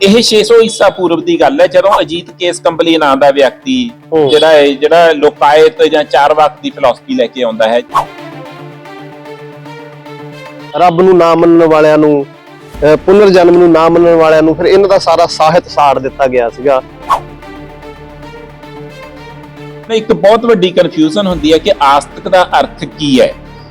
ਇਹ 600 ਈਸਾ ਪੂਰਵ ਦੀ ਗੱਲ ਹੈ ਜਦੋਂ ਅਜੀਤ ਕੇਸ ਕੰਬਲੀ ਨਾਂ ਦਾ ਵਿਅਕਤੀ। ਜਿਹੜਾ ਹੈ ਜਿਹੜਾ ਲੋਕਾਇਤ ਜਾਂ ਚਾਰ ਵਕਤ ਦੀ ਫਿਲਾਸਫੀ ਲੈ ਕੇ ਆਉਂਦਾ ਹੈ ਰੱਬ ਨੂੰ ਨਾ ਮੰਨਣ ਵਾਲਿਆਂ ਨੂੰ ਪੁਨਰ ਜਨਮ ਨੂੰ ਨਾ ਮੰਨਣ ਵਾਲਿਆਂ ਨੂੰ ਫਿਰ ਇਹਨਾਂ ਦਾ ਸਾਰਾ ਸਾਹਿਤ ਸਾੜ ਦਿੱਤਾ ਗਿਆ ਸੀਗਾ ਇੱਕ ਬਹੁਤ ਵੱਡੀ ਕਨਫਿਊਜ਼ਨ ਹੁੰਦੀ ਹੈ ਕਿ ਆਸਤਿਕ ਦਾ ਅਰਥ ਕੀ ਹੂੰ।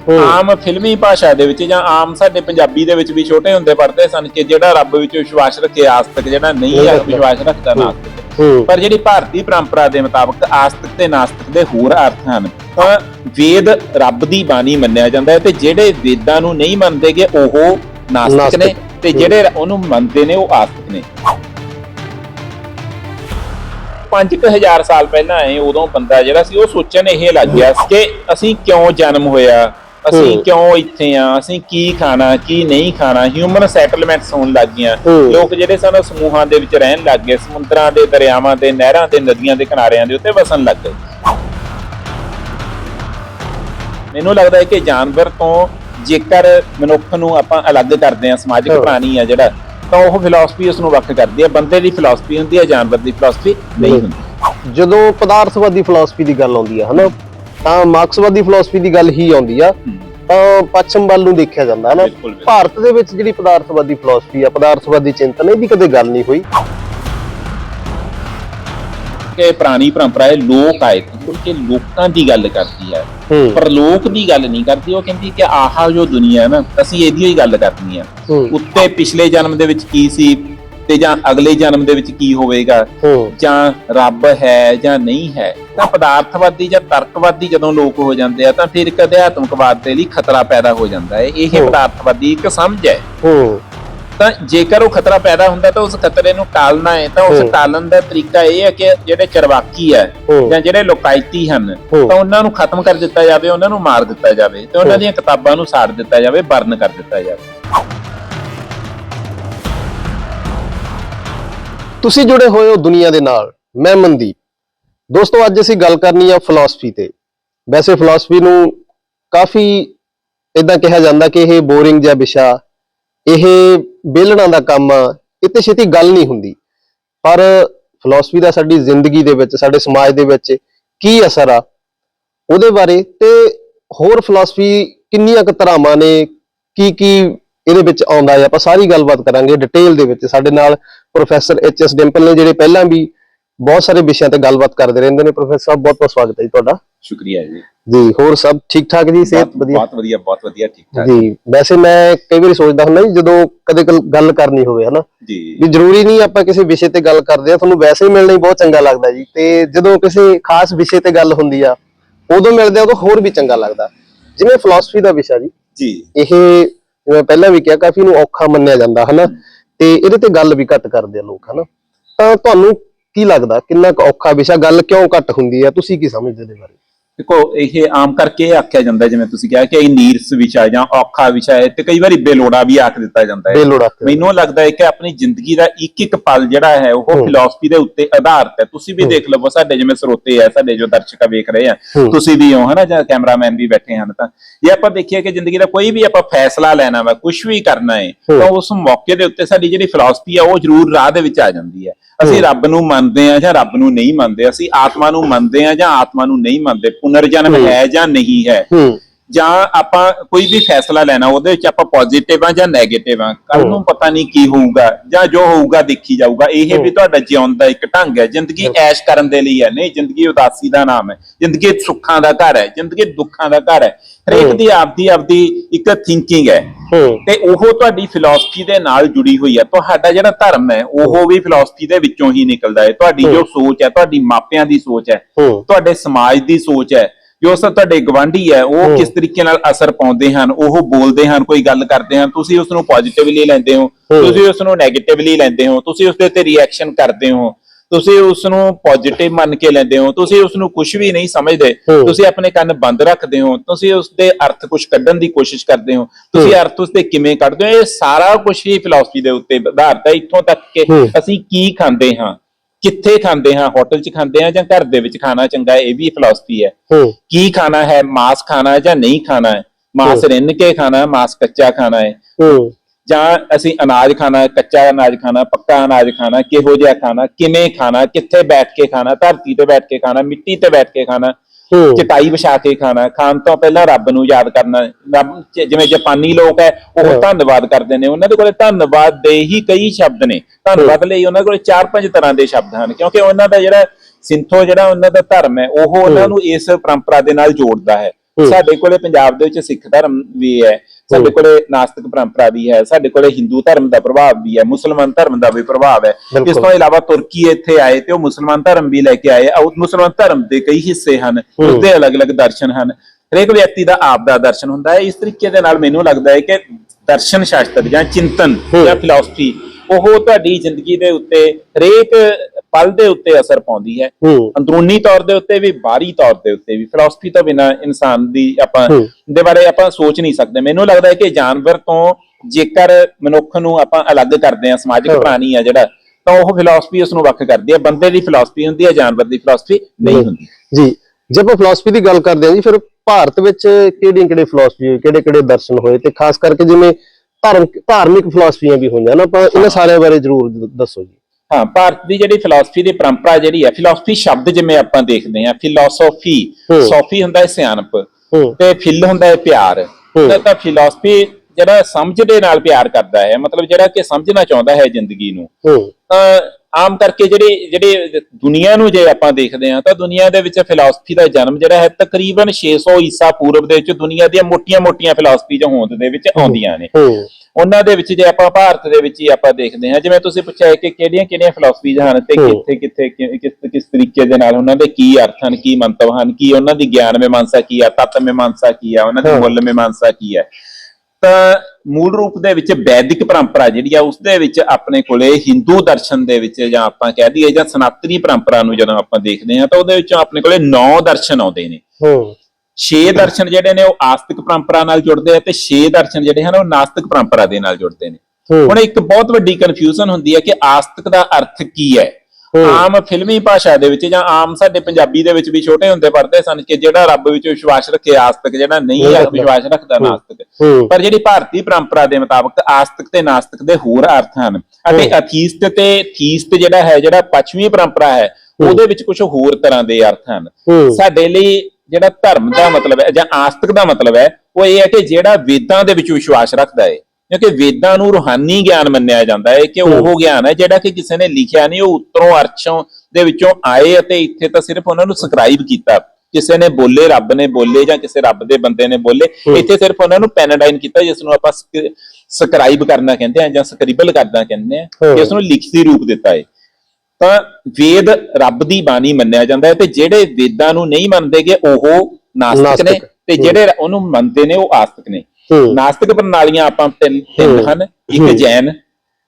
ਆਮ ਫਿਲਮੀ ਭਾਸ਼ਾ ਦੇ ਵਿੱਚ ਜਾਂ ਆਮ ਸਾਡੇ ਪੰਜਾਬੀ ਦੇ ਵਿੱਚ ਵੀ ਛੋਟੇ ਹੁੰਦੇ ਪੜ੍ਹਦੇ ਸਨ ਕਿ ਜਿਹੜਾ ਰੱਬ ਵਿੱਚ ਵਿਸ਼ਵਾਸ ਰੱਖੇ ਆਸਤਿਕ ਜਿਹੜਾ ਨਹੀਂ ਹੈ। ਵਿਸ਼ਵਾਸ ਰੱਖਦਾ ਨਾਸਤਿਕ ਪਰ ਜਿਹੜੀ ਭਾਰਤੀ ਪਰੰਪਰਾ ਦੇ ਮੁਤਾਬਕ ਆਸਤਿਕ ਤੇ ਨਾਸਤਿਕ ਦੇ ਹੋਰ ਅਰਥ ਹਨ ਤਾਂ ਵੇਦ ਰੱਬ ਦੀ ਬਾਣੀ ਮੰਨਿਆ ਜਾਂਦਾ ਹੈ ਤੇ ਜਿਹੜੇ ਵੇਦਾਂ ਨੂੰ ਨਹੀਂ ਮੰਨਦੇਗੇ ਉਹ ਨਾਸਤਿਕ ਨੇ। ਤੇ ਜਿਹੜੇ ਉਹਨੂੰ ਮੰਨਦੇ ਨੇ ਉਹ ਆਸਤਿਕ ਨੇ। 5000 ਸਾਲ ਪਹਿਲਾਂ ਆਏ ਉਦੋਂ ਬੰਦਾ ਜਿਹੜਾ ਸੀ ਉਹ ਸੋਚਣ ਇਹ ਲੱਗ ਗਿਆ ਕਿ ਅਸੀਂ ਕਿਉਂ ਜਨਮ ਹੋਇਆ? ਅਸੀਂ ਹੂੰ। ਕਿਉਂ ਇੱਥੇ ਆ ਅਸੀਂ ਕੀ ਖਾਣਾ ਕੀ ਨਹੀਂ ਖਾਣਾ ਹਿਊਮਨ ਸੈਟਲਮੈਂਟਸ ਹੋਣ ਲੱਗ ਗਈਆਂ ਹੂੰ। ਲੋਕ ਜਿਹੜੇ ਸਨ ਸਮੂਹਾਂ ਦੇ ਵਿੱਚ ਰਹਿਣ ਲੱਗ ਗਏ ਸਮੁੰਦਰਾਂ ਦੇ ਦਰਿਆਵਾਂ ਦੇ ਨਹਿਰਾਂ ਦੇ ਨਦੀਆਂ ਦੇ ਕਿਨਾਰਿਆਂ ਦੇ ਉੱਤੇ ਵਸਣ ਲੱਗ ਗਏ ਮੈਨੂੰ ਲੱਗਦਾ ਹੈ ਕਿ ਜਾਨਵਰ ਤੋਂ ਜੇਕਰ ਮਨੁੱਖ ਨੂੰ ਆਪਾਂ ਅਲੱਗ ਕਰਦੇ ਹਾਂ ਸਮਾਜਿਕ ਹਾਂ। ਪ੍ਰਾਣੀ ਆ ਜਿਹੜਾ ਤਾਂ ਉਹ ਫਿਲਾਸਫੀ ਉਸ ਨੂੰ ਵੱਖ ਕਰਦੀ ਹੈ ਬੰਦੇ ਦੀ ਫਿਲਾਸਫੀ ਹੁੰਦੀ ਹੈ ਜਾਨਵਰ ਦੀ ਫਿਲਾਸਫੀ ਨਹੀਂ। ਹੁੰਦੀ ਜਦੋਂ ਪਦਾਰਥਵਾਦੀ ਫਿਲਾਸਫੀ ਦੀ ਗੱਲ ਆਉਂਦੀ ਆ ਹਨਾ ਤਾਂ ਮਾਰਕਸਵਾਦੀ ਫਿਲਾਸਫੀ ਦੀ ਗੱਲ ਹੀ ਆਉਂਦੀ ਆ। ਤਾਂ ਪੱਛਮ ਵੱਲ ਨੂੰ ਦੇਖਿਆ ਜਾਂਦਾ ਬਿਲਕੁਲ। ਭਾਰਤ ਦੇ ਵਿੱਚ ਜਿਹੜੀ ਪਦਾਰਥਵਾਦੀ ਫਿਲਾਸਫੀ ਆ ਪਦਾਰਥਵਾਦੀ ਚਿੰਤਨ ਇਹਦੀ ਕਦੇ ਗੱਲ ਨਹੀਂ ਹੋਈ। ਕਿ ਪੁਰਾਣੀ ਪਰੰਪਰਾ ਹੈ ਲੋਕ ਆਏ ਕਿਉਂਕਿ ਲੋਕਾਂ ਦੀ ਗੱਲ ਕਰਦੀ ਹੈ। ਹੂੰ। ਪਰ ਲੋਕ ਦੀ ਗੱਲ ਨਹੀਂ ਕਰਦੀ ਉਹ ਕਹਿੰਦੀ ਕਿ ਆਹ ਜੋ ਦੁਨੀਆ ਹੈ ਨਾ ਅਸੀਂ ਇਹਦੀ ਹੀ ਗੱਲ ਕਰਨੀ ਆ ਹੂੰ। ਉੱਤੇ ਪਿਛਲੇ ਜਨਮ ਦੇ ਵਿੱਚ ਕੀ ਸੀ ਤੇ ਜਾਂ ਅਗਲੇ ਜਨਮ ਦੇ ਵਿੱਚ ਕੀ ਹੋਵੇਗਾ ਜਾਂ ਰੱਬ ਹੈ ਜਾਂ ਨਹੀਂ ਹੈ ਤਾਂ ਪਦਾਰਥਵਾਦੀ ਜਾਂ ਤਰਕਵਾਦੀ ਜਦੋਂ ਲੋਕ ਹੋ ਜਾਂਦੇ ਆ ਤਾਂ ਫਿਰ ਇੱਕ ਅਧਿਆਤਮਕਵਾਦ ਦੇ ਲਈ ਖਤਰਾ ਪੈਦਾ ਹੋ ਜਾਂਦਾ ਹੈ ਇਹ। ਪਦਾਰਥਵਾਦੀ ਇੱਕ ਸਮਝ ਹੈ ਤਾਂ ਜੇਕਰ ਉਹ ਖਤਰਾ ਪੈਦਾ ਹੁੰਦਾ ਤਾਂ ਉਸ ਖਤਰੇ ਨੂੰ ਟਾਲਣਾ ਹੈ ਤਾਂ ਉਸ। ਟਾਲਣ ਦਾ ਤਰੀਕਾ ਇਹ ਹੈ ਕਿ ਜਿਹੜੇ ਚਰਵਾਕੀ ਹੈ। ਜਾਂ ਜਿਹੜੇ ਲੋਕਾਇਤੀ ਹਨ। ਤਾਂ ਉਹਨਾਂ ਨੂੰ ਖਤਮ ਕਰ ਦਿੱਤਾ ਜਾਵੇ ਉਹਨਾਂ ਨੂੰ ਮਾਰ ਦਿੱਤਾ ਜਾਵੇ ਤੇ ਉਹਨਾਂ। ਦੀਆਂ ਕਿਤਾਬਾਂ ਨੂੰ ਸਾੜ ਦਿੱਤਾ ਜਾਵੇ ਬਰਨ ਕਰ ਦਿੱਤਾ ਜਾਵੇ ਤੁਸੀਂ ਜੁੜੇ ਹੋਏ ਹੋ ਦੁਨੀਆ ਦੇ ਨਾਲ, ਮੈਂ ਮਨਦੀਪ। ਦੋਸਤੋ, ਅੱਜ ਅਸੀਂ ਗੱਲ ਕਰਨੀ ਆ ਫਿਲਾਸਫੀ ਤੇ। ਵੈਸੇ ਫਿਲਾਸਫੀ ਨੂੰ ਕਾਫੀ ਇਦਾਂ ਕਿਹਾ ਜਾਂਦਾ ਕਿ ਇਹ ਬੋਰਿੰਗ ਜਿਹਾ ਵਿਸ਼ਾ, ਇਹ ਬੇਲਣਾ ਦਾ ਕੰਮ ਆ, ਇੱਥੇ ਛੇਤੀ ਗੱਲ ਨਹੀਂ ਹੁੰਦੀ। ਪਰ ਫਿਲਾਸਫੀ ਦਾ ਸਾਡੀ ਜ਼ਿੰਦਗੀ ਦੇ ਵਿੱਚ, ਸਾਡੇ ਸਮਾਜ ਦੇ ਵਿੱਚ ਕੀ ਅਸਰ ਆ? ਉਹਦੇ ਬਾਰੇ ਤੇ ਹੋਰ ਫਿਲਾਸਫੀ ਕਿੰਨੀਆਂ ਕੁ ਧਰਾਵਾਂ ਨੇ ਕੀ ਕੀ ਇਹਦੇ ਵਿੱਚ ਆਉਂਦਾ ਹੈ ਆਪਾਂ ਸਾਰੀ ਗੱਲਬਾਤ ਕਰਾਂਗੇ ਡਿਟੇਲ ਦੇ ਵਿੱਚ। ਸਾਡੇ ਨਾਲ ਪ੍ਰੋਫੈਸਰ ਐਚ ਐਸ ਡਿੰਪਲ ਨੇ ਜਿਹੜੇ ਪਹਿਲਾਂ ਵੀ ਬਹੁਤ ਸਾਰੇ ਵਿਸ਼ਿਆਂ ਤੇ ਗੱਲਬਾਤ ਕਰਦੇ ਰਹਿੰਦੇ ਨੇ ਪ੍ਰੋਫੈਸਰ ਸਾਹਿਬ ਬਹੁਤ ਬਹੁਤ ਸਵਾਗਤ ਹੈ ਜੀ ਤੁਹਾਡਾ। ਸ਼ੁਕਰੀਆ ਜੀ। ਜੀ ਹੋਰ ਸਭ ਠੀਕ ਠਾਕ ਜੀ ਸਿਹਤ ਵਧੀਆ? ਬਹੁਤ ਵਧੀਆ ਬਹੁਤ ਵਧੀਆ ਠੀਕ ਠਾਕ ਜੀ ਵੈਸੇ ਮੈਂ ਕਈ ਵਾਰੀ ਸੋਚਦਾ ਹੁੰਦਾ ਜੀ ਜਦੋਂ ਕਦੇ ਗੱਲ ਕਰਨੀ ਹੋਵੇ ਹਨਾ? ਜੀ। ਵੀ ਜ਼ਰੂਰੀ ਨਹੀਂ ਆਪਾਂ ਕਿਸੇ ਵਿਸ਼ੇ ਤੇ ਗੱਲ ਕਰਦੇ ਆ ਤੁਹਾਨੂੰ ਵੈਸੇ ਹੀ ਮਿਲਣਾ ਹੀ ਬਹੁਤ ਚੰਗਾ ਲੱਗਦਾ ਜੀ। ਤੇ ਜਦੋਂ ਕਿਸੇ ਖਾਸ ਵਿਸ਼ੇ ਤੇ ਗੱਲ ਹੁੰਦੀ ਆ ਉਦੋਂ ਮਿਲਦੇ ਆ ਉਦੋਂ ਹੋਰ ਵੀ ਚੰਗਾ ਲੱਗਦਾ। ਜਿਵੇਂ ਫਿਲਾਸਫੀ ਦਾ ਵਿਸ਼ਾ ਜੀ। ਜੀ। ਇਹ ਜਿਵੇਂ ਪਹਿਲਾਂ ਵੀ ਕਿਹਾ ਕਾਫੀ ਨੂੰ ਔਖਾ ਮੰਨਿਆ ਜਾਂਦਾ ਹਨਾ? ਤੇ ਇਹਦੇ ਤੇ ਗੱਲ ਵੀ ਘੱਟ ਕਰਦੇ ਆ ਲੋਕ, ਹਨਾ? ਤਾਂ ਤੁਹਾਨੂੰ ਕੀ ਲੱਗਦਾ, ਕਿੰਨਾ ਕੁ ਔਖਾ ਵਿਸ਼ਾ? ਗੱਲ ਕਿਉਂ ਘੱਟ ਹੁੰਦੀ ਹੈ ਤੁਸੀਂ ਕੀ ਸਮਝਦੇ ਇਹਦੇ ਬਾਰੇ? ਦੇਖੋ ਇਹ ਆਮ ਕਰਕੇ ਆਖਿਆ ਜਾਂਦਾ ਜਿਵੇਂ ਤੁਸੀਂ ਕਿਹਾ ਕਿ ਇਹ ਨੀਰਸ ਵਿਸ਼ਾ ਜਾਂ ਔਖਾ ਵਿਸ਼ਾ ਹੈ ਤੇ ਕਈ ਵਾਰੀ ਬੇਲੋੜਾ ਵੀ ਆਖ ਦਿੱਤਾ ਜਾਂਦਾ ਹੈ ਬੇਲੋੜਾ। ਮੈਨੂੰ ਲੱਗਦਾ ਹੈ ਕਿ ਆਪਣੀ ਜ਼ਿੰਦਗੀ ਦਾ ਇੱਕ ਇੱਕ ਪਲ ਜਿਹੜਾ ਹੈ ਉਹ। ਫਿਲਾਸਫੀ ਦੇ ਉੱਤੇ ਆਧਾਰਿਤ ਹੈ ਤੁਸੀਂ ਵੀ। ਦੇਖ ਲਵੋ ਸਾਡੇ ਜਿਵੇਂ ਸਰੋਤੇ ਆ ਸਾਡੇ ਜੋ ਦਰਸ਼ਕ ਵੇਖ ਰਹੇ ਆ। ਤੁਸੀਂ ਵੀ ਹੋ ਹਨਾ ਜਾਂ ਕੈਮਰਾਮੈਨ ਵੀ ਬੈਠੇ ਹਨ ਤਾਂ ਜੇ ਆਪਾਂ ਦੇਖੀਏ ਕਿ ਜ਼ਿੰਦਗੀ ਦਾ ਕੋਈ ਵੀ ਆਪਾਂ ਫੈਸਲਾ ਲੈਣਾ ਵਾ ਕੁਝ ਵੀ ਕਰਨਾ ਹੂੰ। ਤਾਂ ਉਸ ਮੌਕੇ ਦੇ ਉੱਤੇ ਸਾਡੀ ਜਿਹੜੀ ਫਿਲਾਸਫੀ ਆ ਉਹ ਜ਼ਰੂਰ ਰਾਹ ਦੇ ਵਿੱਚ ਆ ਜਾਂਦੀ ਹੈ ਅਸੀਂ। ਰੱਬ ਨੂੰ ਮੰਨਦੇ ਆ ਜਾਂ ਰੱਬ ਨੂੰ ਨਹੀਂ ਮੰਨਦੇ ਅਸੀਂ ਆਤਮਾ ਨੂੰ ਮੰਨਦੇ ਆ ਜਾਂ ਆਤਮਾ ਨੂੰ ਨਹੀਂ ਮੰਨਦੇ ਪੁਨਰ ਜਨਮ ਹੂੰ। ਜਾਂ ਨਹੀਂ ਹੂੰ ਜਾਂ ਆਪਾਂ ਕੋਈ ਵੀ ਫੈਸਲਾ ਲੈਣਾ ਉਹਦੇ ਵਿੱਚ ਆਪਾਂ ਪੋਜ਼ਿਟਿਵ ਆ ਜਾਂ 네ਗੇਟਿਵ ਆ ਕੱਲ। ਨੂੰ ਪਤਾ ਨਹੀਂ ਕੀ ਹੋਊਗਾ ਜਾਂ ਜੋ ਹੋਊਗਾ ਦੇਖੀ ਜਾਊਗਾ। ਇਹ। ਵੀ ਤੁਹਾਡਾ ਜਿਉਣ ਦਾ ਇੱਕ ਢੰਗ ਹੈ। ਜ਼ਿੰਦਗੀ। ਐਸ਼ ਕਰਨ ਦੇ ਲਈ ਹੈ। ਨਹੀਂ ਜ਼ਿੰਦਗੀ ਉਦਾਸੀ ਦਾ ਨਾਮ ਹੈ। ਜ਼ਿੰਦਗੀ ਸੁੱਖਾਂ ਦਾ ਘਰ ਹੈ। ਜ਼ਿੰਦਗੀ ਦੁੱਖਾਂ ਦਾ ਘਰ ਹੈ। ਹਰੇਕ। ਦੀ ਆਪਦੀ ਆਪਦੀ ਇੱਕ ਥਿੰਕਿੰਗ ਹੈ। ਤੇ ਉਹ ਤੁਹਾਡੀ ਫਿਲਾਸਫੀ ਦੇ ਨਾਲ ਜੁੜੀ ਹੋਈ ਹੈ। ਤੁਹਾਡਾ ਜਿਹੜਾ ਧਰਮ ਹੈ ਉਹ ਵੀ ਫਿਲਾਸਫੀ ਦੇ ਵਿੱਚੋਂ ਹੀ ਨਿਕਲਦਾ ਹੈ। ਤੁਹਾਡੀ ਜੋ। ਸੋਚ ਹੈ ਤੁਹਾਡੀ ਮਾਪਿਆਂ ਦੀ ਸੋਚ ਹੂੰ। ਤੁਹਾਡੇ ਸਮਾਜ ਦੀ ਸੋਚ ਹੈ। ਜੋ ਸਭ ਤੁਹਾਡੇ ਗਵਾਂਢੀ ਹੈ ਉਹ। ਕਿਸ ਤਰੀਕੇ ਨਾਲ ਅਸਰ ਪਾਉਂਦੇ ਹਨ ਉਹ ਬੋਲਦੇ ਹਨ ਕੋਈ ਗੱਲ ਕਰਦੇ ਹਨ ਤੁਸੀਂ ਉਸ ਨੂੰ ਪੋਜ਼ਿਟਿਵਲੀ ਲੈਂਦੇ ਹੋ। ਤੁਸੀਂ ਉਸ ਨੂੰ 네ਗੇਟਿਵਲੀ ਲੈਂਦੇ ਹੋ ਤੁਸੀਂ ਉਸ ਦੇ ਤੇ ਰਿਐਕਸ਼ਨ ਕਰਦੇ ਹੋ ਤੁਸੀਂ ਉਸ ਨੂੰ ਪੋਜ਼ਿਟਿਵ ਮੰਨ ਕੇ ਲੈਂਦੇ ਹੋ ਤੁਸੀਂ ਉਸ ਨੂੰ ਕੁਝ ਵੀ ਨਹੀਂ ਸਮਝਦੇ। ਤੁਸੀਂ ਆਪਣੇ ਕੰਨ ਬੰਦ ਰੱਖਦੇ ਹੋ ਤੁਸੀਂ ਉਸ ਦੇ ਅਰਥ ਕੁਝ ਕੱਢਣ ਦੀ ਕੋਸ਼ਿਸ਼ ਕਰਦੇ ਹੋ ਤੁਸੀਂ। ਅਰਥ ਉਸ ਦੇ ਕਿਵੇਂ ਕੱਢਦੇ ਹੋ ਇਹ ਸਾਰਾ ਕੁਝ ਹੀ ਫਿਲਾਸਫੀ ਦੇ ਉੱਤੇ ਆਧਾਰਿਤ ਹੈ ਇੱਥੋਂ ਤੱਕ ਕਿ। ਅਸੀਂ ਕੀ ਖਾਂਦੇ ਹਾਂ ਕਿੱਥੇ ਖਾਂਦੇ ਹਾਂ ਹੋਟਲ 'ਚ ਖਾਂਦੇ ਹਾਂ ਜਾਂ ਘਰ ਦੇ ਵਿੱਚ ਖਾਣਾ ਚੰਗਾ ਇਹ ਵੀ ਫਿਲਾਸਫੀ ਹੈ। ਕੀ ਖਾਣਾ ਹੈ ਮਾਸ ਖਾਣਾ ਹੈ ਜਾਂ ਨਹੀਂ ਖਾਣਾ ਹੈ? ਮਾਸ ਰਿੰਨ ਕੇ ਖਾਣਾ ਹੈ ਮਾਸ ਕੱਚਾ ਖਾਣਾ ਹੈ? ਜਾਂ ਅਸੀਂ ਅਨਾਜ ਖਾਣਾ ਕੱਚਾ ਅਨਾਜ ਖਾਣਾ ਪੱਕਾ ਅਨਾਜ ਖਾਣਾ ਕਿਹੋ ਜਿਹਾ ਖਾਣਾ ਕਿਵੇਂ ਖਾਣਾ ਕਿੱਥੇ ਬੈਠ ਕੇ ਖਾਣਾ ਧਰਤੀ ਤੇ ਬੈਠ ਕੇ ਖਾਣਾ ਮਿੱਟੀ ਤੇ ਬੈਠ ਕੇ ਖਾਣਾ ਚਟਾਈ ਵਿਛਾ ਕੇ ਖਾਣਾ ਖਾਣ ਤੋਂ ਪਹਿਲਾਂ ਰੱਬ ਨੂੰ ਯਾਦ ਕਰਨਾ। ਰੱਬ ਜਿਵੇਂ ਜਾਪਾਨੀ ਲੋਕ ਹੈ। ਉਹ ਧੰਨਵਾਦ ਕਰਦੇ ਨੇ। ਉਹਨਾਂ ਦੇ ਕੋਲੇ ਧੰਨਵਾਦ ਦੇ ਹੀ ਕਈ ਸ਼ਬਦ ਨੇ। ਧੰਨਵਾਦ ਲਈ ਉਹਨਾਂ ਕੋਲੇ ਚਾਰ ਪੰਜ ਤਰ੍ਹਾਂ ਦੇ ਸ਼ਬਦ ਹਨ ਕਿਉਂਕਿ ਉਹਨਾਂ ਦਾ ਜਿਹੜਾ ਸਿੰਥੋ ਜਿਹੜਾ ਉਹਨਾਂ ਦਾ ਧਰਮ ਹੈ ਉਹ ਉਹਨਾਂ ਨੂੰ ਇਸ ਪਰੰਪਰਾ ਦੇ ਨਾਲ ਜੋੜਦਾ ਹੂੰ। ਸਾਡੇ ਕੋਲੇ ਪੰਜਾਬ ਦੇ ਵਿੱਚ ਸਿੱਖ ਧਰਮ ਵੀ ਹੈ ਸਾਡੇ। ਕੋਲੇ ਨਾਸਤਿਕ ਪਰੰਪਰਾ ਵੀ ਹੈ ਸਾਡੇ ਕੋਲੇ ਹਿੰਦੂ ਧਰਮ ਦਾ ਪ੍ਰਭਾਵ ਵੀ ਹੈ ਮੁਸਲਮਾਨ ਧਰਮ ਦਾ ਵੀ ਪ੍ਰਭਾਵ ਹੈ ਇਸ। ਤੋਂ ਇਲਾਵਾ ਤੁਰਕੀ ਇੱਥੇ ਆਏ ਤੇ ਉਹ ਮੁਸਲਮਾਨ ਧਰਮ ਵੀ ਲੈ ਕੇ ਆਏ ਮੁਸਲਮਾਨ ਧਰਮ ਦੇ ਕਈ ਹਿੱਸੇ ਹਨ। ਉਸਦੇ ਅਲੱਗ-ਅਲੱਗ ਦਰਸ਼ਨ ਹਨ ਹਰੇਕ ਵਿਅਕਤੀ ਦਾ ਆਪ ਦਾ ਦਰਸ਼ਨ ਹੁੰਦਾ ਹੈ ਇਸ ਤਰੀਕੇ ਦੇ ਨਾਲ ਮੈਨੂੰ ਲੱਗਦਾ ਹੈ ਕਿ ਦਰਸ਼ਨ ਸ਼ਾਸਤਰ ਜਾਂ ਚਿੰਤਨ। ਜਾਂ ਫਿਲਾਸਫੀ ਉਹ ਤੁਹਾਡੀ ਜ਼ਿੰਦਗੀ ਦੇ ਉੱਤੇ ਹਰੇਕ ਪਲ ਦੇ ਉੱਤੇ ਅਸਰ ਪਾਉਂਦੀ ਹੈ ਅੰਦਰੂਨੀ ਤੌਰ ਦੇ ਉੱਤੇ ਵੀ ਬਾਹਰੀ ਤੌਰ ਦੇ ਉੱਤੇ ਵੀ ਫਿਲਾਸਫੀ ਤੋਂ ਬਿਨਾ ਇਨਸਾਨ ਦੀ ਆਪਾਂ। ਦੇ ਬਾਰੇ ਆਪਾਂ ਸੋਚ ਨਹੀਂ ਸਕਦੇ ਮੈਨੂੰ ਲੱਗਦਾ ਹੈ ਕਿ ਜਾਨਵਰ ਤੋਂ ਜੇਕਰ ਮਨੁੱਖ ਨੂੰ ਆਪਾਂ ਅਲੱਗ ਕਰਦੇ ਹਾਂ ਸਮਾਜਿਕ। ਪ੍ਰਾਣੀ ਆ ਜਿਹੜਾ ਤਾਂ ਉਹ ਫਿਲਾਸਫੀ ਉਸ ਨੂੰ ਵੱਖ ਕਰਦੀ ਹੈ ਬੰਦੇ ਦੀ ਫਿਲਾਸਫੀ ਹੁੰਦੀ ਹੈ ਜਾਨਵਰ ਦੀ ਫਿਲਾਸਫੀ ਨਹੀਂ। ਹੁੰਦੀ ਜੀ ਜੇ ਆਪਾਂ ਫਿਲਾਸਫੀ ਦੀ ਗੱਲ ਕਰਦੇ ਹਾਂ ਜੀ ਫਿਰ ਭਾਰਤ ਵਿੱਚ ਕਿਹੜੀਆਂ ਕਿਹੜੇ ਫਿਲਾਸਫੀ ਕਿਹੜੇ ਕਿਹੜੇ ਦਰਸ਼ਨ ਹੋਏ ਤੇ ਖਾਸ ਕਰਕੇ ਜਿਵੇਂ ਧਰਮ ਧਾਰਮਿਕ ਫਿਲਾਸਫੀਆਂ ਵੀ ਹੋਈਆਂ ਨਾ ਆਪਾਂ ਇਹਨਾਂ ਸਾਰਿਆਂ ਬਾਰੇ ਜ਼ਰੂਰ ਦੱਸੋ ਜੀ। ਹਾਂ ਭਾਰਤ ਦੀ ਜਿਹੜੀ ਫਿਲਾਸਫੀ ਦੀ ਪਰੰਪਰਾ ਜਿਹੜੀ ਹੈ ਫਿਲਾਸਫੀ ਸ਼ਬਦ ਜਿਵੇਂ ਆਪਾਂ ਦੇਖਦੇ ਹਾਂ ਫਿਲਾਸਫੀ। ਸੋਫੀ ਹੁੰਦਾ ਹੈ ਸਿਆਣਪ ਤੇ ਫਿਲ ਹੁੰਦਾ ਹੈ ਪਿਆਰ। ਤਾਂ- ਤਾਂ ਫਿਲਾਸਫੀ ਜਿਹੜਾ ਸਮਝ ਦੇ ਨਾਲ ਪਿਆਰ ਕਰਦਾ ਹੈ ਮਤਲਬ ਜਿਹੜਾ ਕਿ ਸਮਝਣਾ ਚਾਹੁੰਦਾ ਹੈ ਜ਼ਿੰਦਗੀ ਨੂੰ। ਤਾਂ ਆਮ ਕਰਕੇ ਜਿਹੜੇ ਜਿਹੜੇ ਦੁਨੀਆ ਨੂੰ ਜੇ ਆਪਾਂ ਦੇਖਦੇ ਹਾਂ ਤਾਂ ਦੁਨੀਆ ਦੇ ਵਿੱਚ ਫਿਲਾਸਫੀ ਦਾ ਜਨਮ ਜਿਹੜਾ ਹੈ ਤਕਰੀਬਨ 600 ਈਸਾ ਪੂਰਵ ਦੇ ਵਿੱਚ ਦੁਨੀਆ ਦੀਆਂ ਮੋਟੀਆਂ-ਮੋਟੀਆਂ ਫਿਲਾਸਫੀ ਜੋ ਹੋਂਦ ਦੇ ਵਿੱਚ ਆਉਂਦੀਆਂ ਨੇ ਉਹਨਾਂ ਦੇ ਵਿੱਚ ਜੇ ਆਪਾਂ ਭਾਰਤ ਦੇ ਵਿੱਚ ਹੀ ਆਪਾਂ ਦੇਖਦੇ ਹਾਂ ਜਿਵੇਂ ਤੁਸੀਂ ਪੁੱਛਿਆ ਹੈ ਕਿ ਕਿਹੜੀਆਂ-ਕਿਹੜੀਆਂ ਫਿਲਾਸਫੀਜ਼ ਹਨ ਤੇ। ਕਿੱਥੇ-ਕਿੱਥੇ ਕਿਸ ਕਿਸ ਤਰੀਕੇ ਦੇ ਨਾਲ ਉਹਨਾਂ ਦੇ ਕੀ ਅਰਥ ਹਨ ਕੀ ਮੰਤਵ ਹਨ ਕੀ ਉਹਨਾਂ ਦੀ ਗਿਆਨ ਮੀਮਾਂਸਾ ਕੀ ਆ ਤਤ ਮੀਮਾਂਸਾ ਕੀ ਆ ਉਹਨਾਂ ਦੀ। ਮੁੱਲ ਮੀਮਾਂਸਾ ਕੀ ਹੈ ਤਾਂ ਮੂਲ ਰੂਪ ਦੇ ਵਿੱਚ ਵੈਦਿਕ ਪਰੰਪਰਾ ਜਿਹੜੀ ਆ ਉਸ ਦੇ ਵਿੱਚ ਆਪਣੇ ਕੋਲੇ ਹਿੰਦੂ ਦਰਸ਼ਨ ਦੇ ਵਿੱਚ ਜਾਂ ਆਪਾਂ ਕਹਿ ਦਈਏ ਜਾਂ ਸਨਾਤਨੀ ਪਰੰਪਰਾ ਨੂੰ ਜਦੋਂ ਆਪਾਂ ਦੇਖਦੇ ਹਾਂ ਤਾਂ ਉਹਦੇ ਵਿੱਚੋਂ ਆਪਣੇ ਕੋਲੇ 9 ਦਰਸ਼ਨ ਆਉਂਦੇ ਨੇ। ਹੂੰ। ਛੇ ਦਰਸ਼ਨ ਜਿਹੜੇ ਨੇ ਉਹ ਆਸਤਿਕ ਪਰੰਪਰਾ ਨਾਲ ਜੁੜਦੇ ਆ ਤੇ ਛੇ ਦਰਸ਼ਨ ਜਿਹੜੇ ਹਨ ਉਹ ਨਾਸਤਿਕ ਪਰੰਪਰਾ ਦੇ ਨਾਲ ਜੁੜਦੇ ਨੇ। ਹੁਣ ਇੱਕ ਬਹੁਤ ਵੱਡੀ ਕਨਫਿਊਜ਼ਨ ਹੁੰਦੀ ਹੈ ਕਿ ਆਸਤਿਕ ਦਾ ਅਰਥ ਕੀ ਹੂੰ। ਆਮ ਫਿਲਮੀ ਭਾਸ਼ਾ ਦੇ ਵਿੱਚ ਜਾਂ ਆਮ ਸਾਡੇ ਪੰਜਾਬੀ ਦੇ ਵਿੱਚ ਵੀ ਛੋਟੇ ਹੁੰਦੇ ਪੜ੍ਹਦੇ ਸਨ ਕਿ ਜਿਹੜਾ ਰੱਬ ਵਿੱਚ ਵਿਸ਼ਵਾਸ ਰੱਖੇ ਆਸਤਿਕ ਜਿਹੜਾ ਨਹੀਂ। ਵਿਸ਼ਵਾਸ ਰੱਖਦਾ। ਨਾਸਤਿਕ ਪਰ ਜਿਹੜੀ ਭਾਰਤੀ ਪਰੰਪਰਾ ਦੇ ਮੁਤਾਬਕ ਆਸਤਿਕ ਤੇ ਨਾਸਤਿਕ ਦੇ ਹੋਰ ਅਰਥ ਹਨ ਅਤੇ। ਅਥੀਸਟ ਤੇ ਥੀਸਟ ਜਿਹੜਾ ਹੈ ਜਿਹੜਾ ਪੱਛਮੀ ਪਰੰਪਰਾ ਹੈ। ਉਹਦੇ ਵਿੱਚ ਕੁਝ ਹੋਰ ਤਰ੍ਹਾਂ ਦੇ ਅਰਥ ਹਨ ਸਾਡੇ ਲਈ ਜਿਹੜਾ ਧਰਮ ਦਾ ਮਤਲਬ ਹੈ ਜਾਂ ਆਸਤਿਕ ਦਾ ਮਤਲਬ ਹੈ ਉਹ ਇਹ ਹੈ ਕਿ ਜਿਹੜਾ ਵੇਦਾਂ ਦੇ ਵਿੱਚ ਵਿਸ਼ਵਾਸ ਰੱਖਦਾ ਹੈ ਕਿਉਂਕਿ ਵੇਦਾਂ ਨੂੰ ਰੂਹਾਨੀ ਗਿਆਨ ਮੰਨਿਆ ਜਾਂਦਾ ਹੈ ਕਿ। ਉਹ ਗਿਆਨ ਹੈ ਜਿਹੜਾ ਕਿ ਕਿਸੇ ਨੇ ਲਿਖਿਆ ਨਹੀਂ ਉਹ ਉੱਤਰੋਂ ਅਰਸ਼ੋਂ ਦੇ ਵਿੱਚੋਂ ਆਏ ਅਤੇ ਇੱਥੇ ਤਾਂ ਸਿਰਫ ਉਹਨਾਂ ਨੂੰ ਸਕਰਾਈਬ ਕੀਤਾ ਕਿਸੇ ਨੇ ਬੋਲੇ ਰੱਬ ਨੇ ਬੋਲੇ ਜਾਂ ਕਿਸੇ ਰੱਬ ਦੇ ਬੰਦੇ ਨੇ ਬੋਲੇ। ਇੱਥੇ ਸਿਰਫ ਉਹਨਾਂ ਨੂੰ ਪੈਨਾਡਾਈਨ ਕੀਤਾ ਜਿਸ ਨੂੰ ਆਪਾਂ ਸਕਰਾਈਬ ਕਰਨਾ ਕਹਿੰਦੇ ਆ ਜਾਂ ਸਕ੍ਰਿਬਲ ਕਰਨਾ ਕਹਿੰਦੇ ਆ। ਇਸ ਨੂੰ ਲਿਖਤੀ ਰੂਪ ਦਿੱਤਾ ਹੈ ਤਾਂ ਵੇਦ ਰੱਬ ਦੀ ਬਾਣੀ ਮੰਨਿਆ ਜਾਂਦਾ ਹੈ ਤੇ ਜਿਹੜੇ ਵੇਦਾਂ ਨੂੰ ਨਹੀਂ ਮੰਨਦੇਗੇ ਉਹ ਨਾਸਤਿਕ ਨੇ। ਤੇ ਜਿਹੜੇ ਉਹਨੂੰ ਮੰਨਦੇ ਨੇ ਉਹ ਆਸਤਿਕ ਨੇ ਨਾਸਤਿਕ ਪ੍ਰਣਾਲੀਆਂ ਆਪਾਂ ਤਿੰਨ ਤਿੰਨ। ਹਨ। ਇੱਕ। ਜੈਨ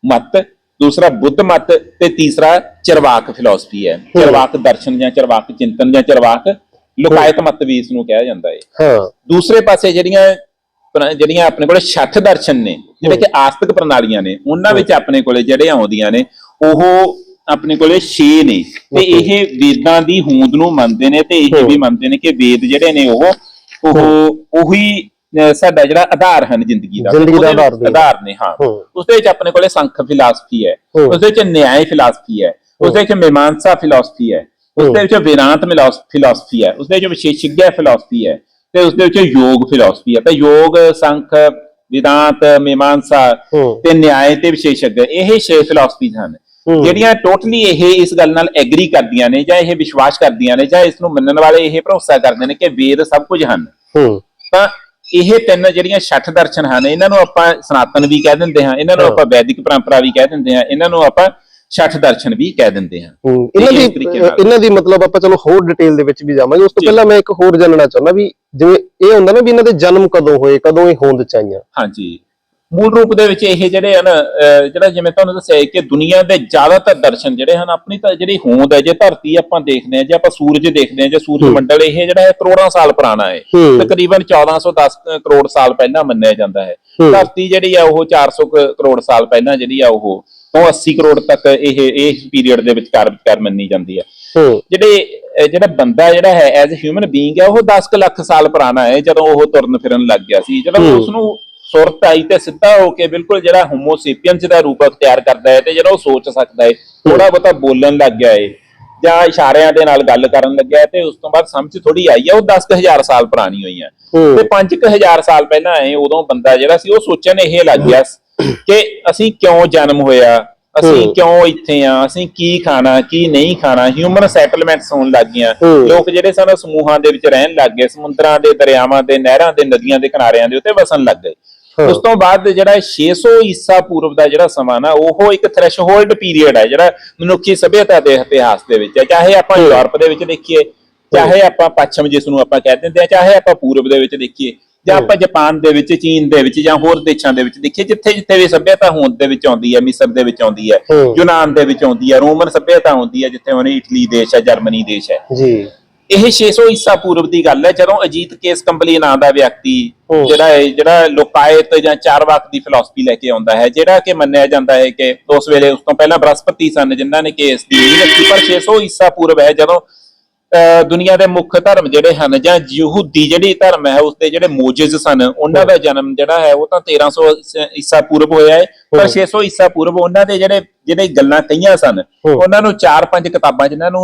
ਮਤ ਦੂਸਰਾ ਬੁੱਧ ਮਤ ਤੇ ਤੀਸਰਾ ਚਰਵਾਕ ਫਿਲਾਸਫੀ ਹੈ। ਚਰਵਾਕ ਦਰਸ਼ਨ ਜਾਂ ਚਰਵਾਕ ਚਿੰਤਨ ਜਾਂ ਚਰਵਾਕ ਲੋਕਾਇਤ ਮਤ ਵੀ ਇਸ ਨੂੰ ਕਿਹਾ ਜਾਂਦਾ ਹੈ। ਹਾਂ। ਦੂਸਰੇ ਪਾਸੇ ਜਿਹੜੀਆਂ ਜਿਹੜੀਆਂ ਆਪਣੇ ਕੋਲੇ 60 ਦਰਸ਼ਨ ਨੇ ਜਿਹੜੇ ਕਿ ਆਸਤਿਕ ਪ੍ਰਣਾਲੀਆਂ ਨੇ ਉਹਨਾਂ ਵਿੱਚ ਆਪਣੇ ਕੋਲੇ ਜਿਹੜੇ ਆਉਂਦੀਆਂ ਨੇ ਉਹ ਆਪਣੇ ਕੋਲੇ 6 ਨੇ। ਤੇ. ਇਹ ਵੇਦਾਂ ਦੀ ਹੋਂਦ ਨੂੰ ਮੰਨਦੇ ਨੇ ਤੇ ਇਹ। ਵੀ ਮੰਨਦੇ ਨੇ ਕਿ ਵੇਦ ਜਿਹੜੇ ਨੇ ਉਹ ਉਹ ਉਹੀ ਸਾਡਾ ਜਿਹੜਾ ਆਧਾਰ ਹਨ ਜ਼ਿੰਦਗੀ ਦਾ ਜ਼ਿੰਦਗੀ ਦਾ ਆਧਾਰ ਨੇ। ਆਧਾਰ ਨੇ ਹਾਂ। ਉਸ ਦੇ ਵਿੱਚ ਆਪਣੇ ਕੋਲੇ ਸੰਖ ਫਿਲਾਸਫੀ ਹੈ। ਉਸ ਦੇ ਵਿੱਚ ਨਿਆਂ ਫਿਲਾਸਫੀ ਹੈ ਉਸ ਦੇ ਵਿੱਚ ਮੀਮਾਂਸਾ ਫਿਲਾਸਫੀ ਹੈ ਉਸ ਦੇ ਵਿੱਚ ਵਿਰਾਂਤ ਫਿਲਾਸਫੀ ਹੈ ਉਸ ਦੇ ਵਿੱਚ ਵਿਸ਼ੇਸ਼ਿਗਿਆ ਫਿਲਾਸਫੀ ਹੈ ਤੇ ਉਸ ਦੇ ਵਿੱਚ ਯੋਗ ਫਿਲਾਸਫੀ ਹੈ। ਤਾਂ ਯੋਗ ਸੰਖ ਵਿਦਾਂਤ ਮੀਮਾਂਸਾ ਤੇ ਨਿਆਂ ਤੇ ਵਿਸ਼ੇਸ਼ੱਗ ਇਹ ਛੇ ਫਿਲਾਸਫੀਜ਼ ਹਨ। ਜਿਹੜੀਆਂ ਟੋਟਲੀ ਇਹ ਇਸ ਗੱਲ ਨਾਲ ਐਗਰੀ ਕਰਦੀਆਂ ਨੇ ਜਾਂ ਇਹ ਵਿਸ਼ਵਾਸ ਕਰਦੀਆਂ ਨੇ ਜਾਂ ਇਸ ਨੂੰ ਮੰਨਣ ਵਾਲੇ ਇਹ ਭਰੋਸਾ ਕਰਦੇ ਨੇ ਕਿ ਵੇਦ ਸਭ ਕੁਝ ਹਨ। ਹੂੰ। ਤਾਂ ਇਹ ਤਿੰਨ ਜਿਹੜੀਆਂ 60 ਦਰਸ਼ਨ ਹਨ ਇਹਨਾਂ ਨੂੰ ਆਪਾਂ ਸਨਾਤਨ ਵੀ ਕਹਿ ਦਿੰਦੇ ਹਾਂ ਇਹਨਾਂ ਨੂੰ। ਆਪਾਂ ਵੈਦਿਕ ਪਰੰਪਰਾ ਵੀ ਕਹਿ ਦਿੰਦੇ ਹਾਂ ਇਹਨਾਂ ਨੂੰ ਆਪਾਂ 60 ਦਰਸ਼ਨ ਵੀ ਕਹਿ ਦਿੰਦੇ ਹਾਂ ਇਹਨਾਂ ਇਹ ਦੀ। ਇਹਨਾਂ ਦੀ ਮਤਲਬ ਆਪਾਂ ਚਲੋ ਹੋਰ ਡਿਟੇਲ ਦੇ ਵਿੱਚ ਵੀ ਜਾਵਾਂਗੇ ਉਸ ਤੋਂ। ਪਹਿਲਾਂ ਮੈਂ ਇੱਕ ਹੋਰ ਜਾਣਨਾ ਚਾਹੁੰਦਾ ਵੀ ਜਿਵੇਂ ਇਹ ਹੁੰਦਾ ਨਾ ਵੀ ਇਹਨਾਂ ਦੇ ਜਨਮ ਕਦੋਂ ਹੋਏ ਕਦੋਂ ਇਹ ਹੋਂਦ ਚ ਆਈਆਂ ਹਾਂਜੀ ਮੂਲ ਰੂਪ ਦੇ ਵਿੱਚ ਇਹ ਜਿਹੜੇ ਹਨ ਜਿਹੜਾ ਜਿਵੇਂ ਤੁਹਾਨੂੰ ਦੱਸਿਆ ਕਿ ਦੁਨੀਆ ਦੇ ਜ਼ਿਆਦਾਤਰ ਦਰਸ਼ਨ ਜਿਹੜੇ ਹਨ ਆਪਣੀ ਤਾਂ ਜਿਹੜੀ ਹੋਂਦ ਹੈ ਜੇ ਧਰਤੀ ਆਪਾਂ ਦੇਖਦੇ ਹਾਂ ਜੇ ਆਪਾਂ ਸੂਰਜ ਦੇਖਦੇ ਹਾਂ ਜੇ ਸੂਰਜ। ਮੰਡਲ ਇਹ ਜਿਹੜਾ ਹੈ ਕਰੋੜਾਂ ਸਾਲ ਪੁਰਾਣਾ ਹੈ ਤਕਰੀਬਨ 1410 ਕਰੋੜ ਸਾਲ ਪਹਿਲਾਂ ਮੰਨਿਆ ਜਾਂਦਾ ਹੈ। ਧਰਤੀ ਜਿਹੜੀ ਆ ਉਹ 400 ਕੁ ਕਰੋੜ ਸਾਲ ਪਹਿਲਾਂ ਜਿਹੜੀ ਆ ਉਹ ਉਹ 80 ਕਰੋੜ ਤੱਕ ਇਹ ਇਸ ਪੀਰੀਅਡ ਦੇ ਵਿਚਕਾਰ ਵਿਚਕਾਰ ਮੰਨੀ ਜਾਂਦੀ ਹੈ ਜਿਹੜੇ ਜਿਹੜਾ ਬੰਦਾ ਜਿਹੜਾ ਹੈ ਐਜ਼ ਅ ਹਿਊਮਨ ਬੀਇੰਗ ਹੈ ਉਹ 10 ਕੁ ਲੱਖ ਸਾਲ ਪੁਰਾਣਾ ਹੈ ਜਦੋਂ ਉਹ ਤੁਰਨ ਫਿਰਨ ਲੱਗ ਗਿਆ ਸੀ ਜਦੋਂ। ਉਸ ਨੂੰ ਸੁਰਤ ਆਈ ਤੇ ਸਿੱਧਾ ਹੋ ਕੇ ਬਿਲਕੁਲ ਜਿਹੜਾ ਹੋਮੋਸੇਪੀਅਨਸ ਦਾ ਰੂਪ ਅਖਤਿਆਰ ਕਰਦਾ ਹੈ ਤੇ ਜਿਹੜਾ ਉਹ ਸੋਚ ਸਕਦਾ ਹੈ ਥੋੜਾ ਬਹੁਤਾ ਬੋਲਣ ਲੱਗ ਗਿਆ ਹੈ ਜਾਂ ਇਸ਼ਾਰਿਆਂ ਦੇ ਨਾਲ ਗੱਲ ਕਰਨ ਲੱਗਿਆ ਤੇ ਉਸ ਤੋਂ ਬਾਅਦ ਸਮਝ ਥੋੜੀ ਆਈ ਹੈ ਉਹ 10000 ਸਾਲ ਪੁਰਾਣੀ ਹੋਈ ਹੈ ਹੂੰ। ਤੇ 5000 ਸਾਲ ਪਹਿਲਾਂ ਆਏ ਉਦੋਂ ਬੰਦਾ ਜਿਹੜਾ ਸੀ ਉਹ ਸੋਚਣ ਇਹ ਲੱਗ ਗਿਆ ਕਿ ਅਸੀਂ ਕਿਉਂ ਜਨਮ ਹੋਇਆ ਅਸੀਂ। ਕਿਉਂ ਇੱਥੇ ਆ ਅਸੀਂ ਕੀ ਖਾਣਾ ਕੀ ਨਹੀਂ ਖਾਣਾ ਹਿਊਮਨ ਸੈਟਲਮੈਂਟਸ ਹੋਣ ਲੱਗ ਗਈਆਂ। ਲੋਕ ਜਿਹੜੇ ਸਨ ਸਮੂਹਾਂ ਦੇ ਵਿੱਚ ਰਹਿਣ ਲੱਗ ਗਏ ਸਮੁੰਦਰਾਂ ਦੇ ਦਰਿਆਵਾਂ ਦੇ ਨਹਿਰਾਂ ਦੇ ਨਦੀਆਂ ਦੇ ਕਿਨਾਰਿਆਂ ਦੇ ਉੱਤੇ ਵਸਣ ਲੱਗ ਗਏ। ਉਸ ਤੋਂ ਬਾਅਦ ਜਿਹੜਾ 600 ਈਸਾ ਪੂਰਵ ਦਾ ਜਿਹੜਾ ਸਮਾਂ ਨਾ ਉਹ ਇੱਕ ਥ੍ਰੈਸ਼ਹੋਲਡ ਪੀਰੀਅਡ ਹੈ ਜਿਹੜਾ ਮਨੁੱਖੀ ਸਭਿਅਤਾ ਦੇ ਇਤਿਹਾਸ ਦੇ ਵਿੱਚ ਹੈ ਚਾਹੇ ਆਪਾਂ। ਯੂਰਪ ਦੇ ਵਿੱਚ ਦੇਖੀਏ ਚਾਹੇ ਆਪਾਂ ਪੱਛਮ ਜਿਸ ਨੂੰ ਆਪਾਂ ਕਹਿ ਦਿੰਦੇ ਆ ਚਾਹੇ ਆਪਾਂ ਪੂਰਬ ਦੇ ਵਿੱਚ ਦੇਖੀਏ ਜਾਂ। ਆਪਾਂ ਜਾਪਾਨ ਦੇ ਵਿੱਚ ਚੀਨ ਦੇ ਵਿੱਚ ਜਾਂ ਹੋਰ ਦੇਸ਼ਾਂ ਦੇ ਵਿੱਚ ਦੇਖੀਏ ਜਿੱਥੇ ਜਿੱਥੇ ਵੀ ਸਭਿਅਤਾ ਹੋਂਦ ਦੇ ਵਿੱਚ ਆਉਂਦੀ ਹੈ ਮਿਸਰ ਦੇ ਵਿੱਚ ਆਉਂਦੀ ਹੈ ਹੂੰ। ਯੂਨਾਨ ਦੇ ਵਿੱਚ ਆਉਂਦੀ ਹੈ ਰੋਮਨ ਸਭਿਅਤਾ ਆਉਂਦੀ ਹੈ ਜਿੱਥੇ ਹੁਣ ਇਟਲੀ ਦੇਸ਼ ਹੈ ਜਰਮਨੀ ਦੇਸ਼ ਹੈ ਜੀ ਇਹ 600 ਈਸਾ ਪੂਰਵ ਦੀ ਗੱਲ ਹੈ ਜਦੋਂ ਅਜੀਤ ਕੇਸ ਕੰਬਲੀ ਨਾਂ ਦਾ ਵਿਅਕਤੀ। ਜਿਹੜਾ ਹੈ ਜਿਹੜਾ ਲੋਕਾਇਤ ਜਾਂ ਚਾਰਵਾਕ ਦੀ ਫਿਲਾਸਫੀ ਲੈ ਕੇ ਆਉਂਦਾ ਹੈ ਜਿਹੜਾ ਕਿ ਮੰਨਿਆ ਜਾਂਦਾ ਹੈ ਕਿ ਉਸ ਵੇਲੇ ਉਸ ਤੋਂ ਪਹਿਲਾਂ ਬ੍ਰਹਸਪਤੀ ਸਨ ਜਿਨ੍ਹਾਂ ਨੇ ਕੇਸ ਦੀ ਰੱਖੀ ਪਰ 600 ਈਸਾ ਪੂਰਵ ਹੈ ਜਦੋਂ ਦੁਨੀਆ ਦੇ ਮੁੱਖ ਧਰਮ ਜਿਹੜੇ ਹਨ ਜਾਂ ਯਹੂਦੀ ਜਿਹੜੀ ਧਰਮ ਹੈ ਉਸਦੇ ਜਿਹੜੇ ਮੋਜਿਜ਼ ਸਨ ਉਹਨਾਂ ਦਾ ਜਨਮ ਜਿਹੜਾ ਹੈ ਉਹ ਤਾਂ 1300 ਈਸ- ਈਸਾ ਪੂਰਵ ਹੋਇਆ ਹੈ ਪਰ ਹੂੰ। 600 ਈਸਾ ਪੂਰਵ ਉਹਨਾਂ ਦੇ ਜਿਹੜੇ ਜਿਹੜੇ ਗੱਲਾਂ ਕਹੀਆਂ ਸਨ। ਉਹਨਾਂ ਨੂੰ ਚਾਰ ਪੰਜ ਕਿਤਾਬਾਂ ਜਿਨ੍ਹਾਂ ਨੂੰ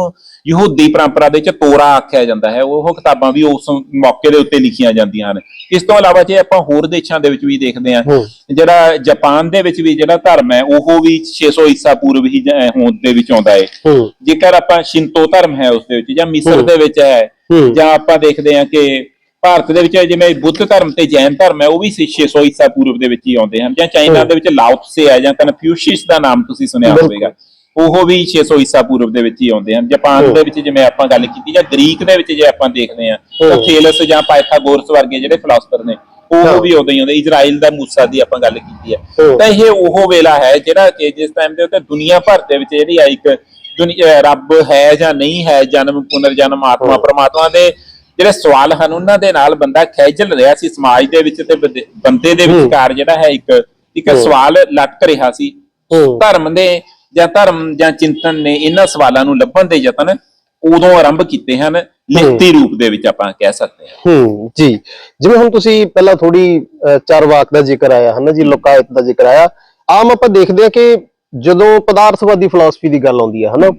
ਯਹੂਦੀ ਪਰੰਪਰਾ ਦੇ ਵਿੱਚ ਤੋਰਾ ਆਖਿਆ ਜਾਂਦਾ ਹੈ ਉਹ ਕਿਤਾਬਾਂ ਵੀ ਉਸ ਮੌਕੇ ਦੇ ਉੱਤੇ ਲਿਖੀਆਂ ਜਾਂਦੀਆਂ ਹਨ ਇਸ ਤੋਂ ਇਲਾਵਾ ਜੇ ਆਪਾਂ ਹੋਰ ਦੇਸ਼ਾਂ ਦੇ ਵਿੱਚ ਵੀ ਦੇਖਦੇ ਹਾਂ। ਜਿਹੜਾ ਜਾਪਾਨ ਦੇ ਵਿੱਚ ਵੀ ਜਿਹੜਾ ਧਰਮ ਹੈ ਉਹ ਵੀ 600 ਈਸਾ ਪੂਰਵ ਹੀ ਹੋਂਦ ਦੇ ਵਿੱਚ ਆਉਂਦਾ ਹੈ ਜੇਕਰ ਆਪਾਂ ਸ਼ਿੰਤੋ ਧਰਮ ਹੈ ਉਸ ਦੇ ਵਿੱਚ ਜਾਂ ਮਿਸਰ। ਦੇ ਵਿੱਚ ਹੂੰ। ਜਾਂ ਆਪਾਂ ਦੇਖਦੇ ਹਾਂ ਕਿ ਭਾਰਤ ਦੇ ਵਿੱਚ ਜਿਵੇਂ ਬੁੱਧ ਧਰਮ ਤੇ ਜੈਨ ਧਰਮ ਹੈ ਉਹ ਵੀ 600 ਈਸਾ ਪੂਰਵ ਦੇ ਵਿੱਚ ਹੀ ਆਉਂਦੇ ਹਨ ਜਾਂ ਚਾਈਨਾ। ਦੇ ਵਿੱਚ ਲਾਓਤਸੇ ਹੈ ਜਾਂ ਕਨਫਿਊਸ਼ੀਅਸ ਦਾ ਨਾਮ ਤੁਸੀਂ ਸੁਣਿਆ। ਹੋਵੇਗਾ ਉਹ ਵੀ 600 ਈਸਾ ਪੂਰਵ ਦੇ ਵਿੱਚ ਹੀ ਆਉਂਦੇ ਹਨ ਜਾਪਾਨ। ਦੇ ਵਿੱਚ ਜਿਵੇਂ ਆਪਾਂ ਗੱਲ ਕੀਤੀ ਜਾਂ ਗ੍ਰੀਕ ਦੇ ਵਿੱਚ ਜੇ ਆਪਾਂ ਦੇਖਦੇ ਹਾਂ ਤਾਂ। ਥੇਲਸ ਜਾਂ ਪਾਇਥਾਗੋਰਸ ਵਰਗੇ ਜਿਹੜੇ ਫਿਲਾਸਫਰ ਨੇ। ਉਹ ਵੀ ਉਦੋਂ ਹੀ ਆਉਂਦੇ ਇਜ਼ਰਾਈਲ ਦਾ ਮੂਸਾ ਦੀ ਆਪਾਂ ਗੱਲ ਕੀਤੀ ਹੈ। ਤਾਂ ਇਹ ਉਹ ਵੇਲਾ ਹੈ ਜਿਹੜਾ ਕਿ ਜਿਸ ਟਾਈਮ ਦੇ ਉੱਤੇ ਦੁਨੀਆ ਭਰ ਦੇ ਵਿੱਚ ਜਿਹੜੀ ਆ ਇੱਕ ਦੁਨੀ- ਅਹ ਰੱਬ ਹੈ ਜਾਂ ਨਹੀਂ ਹੈ ਜਨਮ ਪੁਨਰ ਜਨਮ ਆਤਮਾ। ਪ੍ਰਮਾਤਮਾ ਦੇ ਜਿਹੜੇ ਸਵਾਲ ਹਨ ਉਹਨਾਂ ਦੇ ਨਾਲ ਬੰਦਾ ਖੇਜਲ ਰਿਹਾ ਸੀ ਸਮਾਜ ਦੇ ਵਿੱਚ ਤੇ ਬੰਦੇ- ਬੰਦੇ ਦੇ। ਵਿਚਕਾਰ ਜਿਹੜਾ ਹੈ ਇੱਕ ਇੱਕ। ਸਵਾਲ ਲਟਕ ਰਿਹਾ ਸੀ ਹੂੰ। ਧਰਮ ਦੇ ਜਾਂ ਧਰਮ ਜਾਂ ਚਿੰਤਨ ਨੇ ਇਹਨਾਂ ਸਵਾਲਾਂ ਨੂੰ ਲੱਭਣ ਦੇ ਯਤਨ ਉਦੋਂ ਆਰੰਭ ਕੀਤੇ ਹਨ ਲਿਖਤੀ ਰੂਪ ਦੇ ਵਿੱਚ ਆਪਾਂ ਕਹਿ ਸਕਦੇ ਹਾਂ ਹੂੰ ਜੀ ਜਿਵੇਂ ਹੁਣ ਤੁਸੀਂ ਪਹਿਲਾਂ ਥੋੜੀ ਚਾਰਵਾਕ ਦਾ ਜ਼ਿਕਰ ਆਇਆ ਹਨਾ ਜੀ ਲੋਕਾਇਤ ਦਾ ਜ਼ਿਕਰ ਆਇਆ ਆਮ ਆਪਾਂ ਦੇਖਦੇ ਹਾਂ ਕਿ ਜਦੋਂ ਪਦਾਰਥਵਾਦੀ ਫਿਲਾਸਫੀ ਦੀ ਗੱਲ ਆਉਂਦੀ ਹੈ ਹਨਾ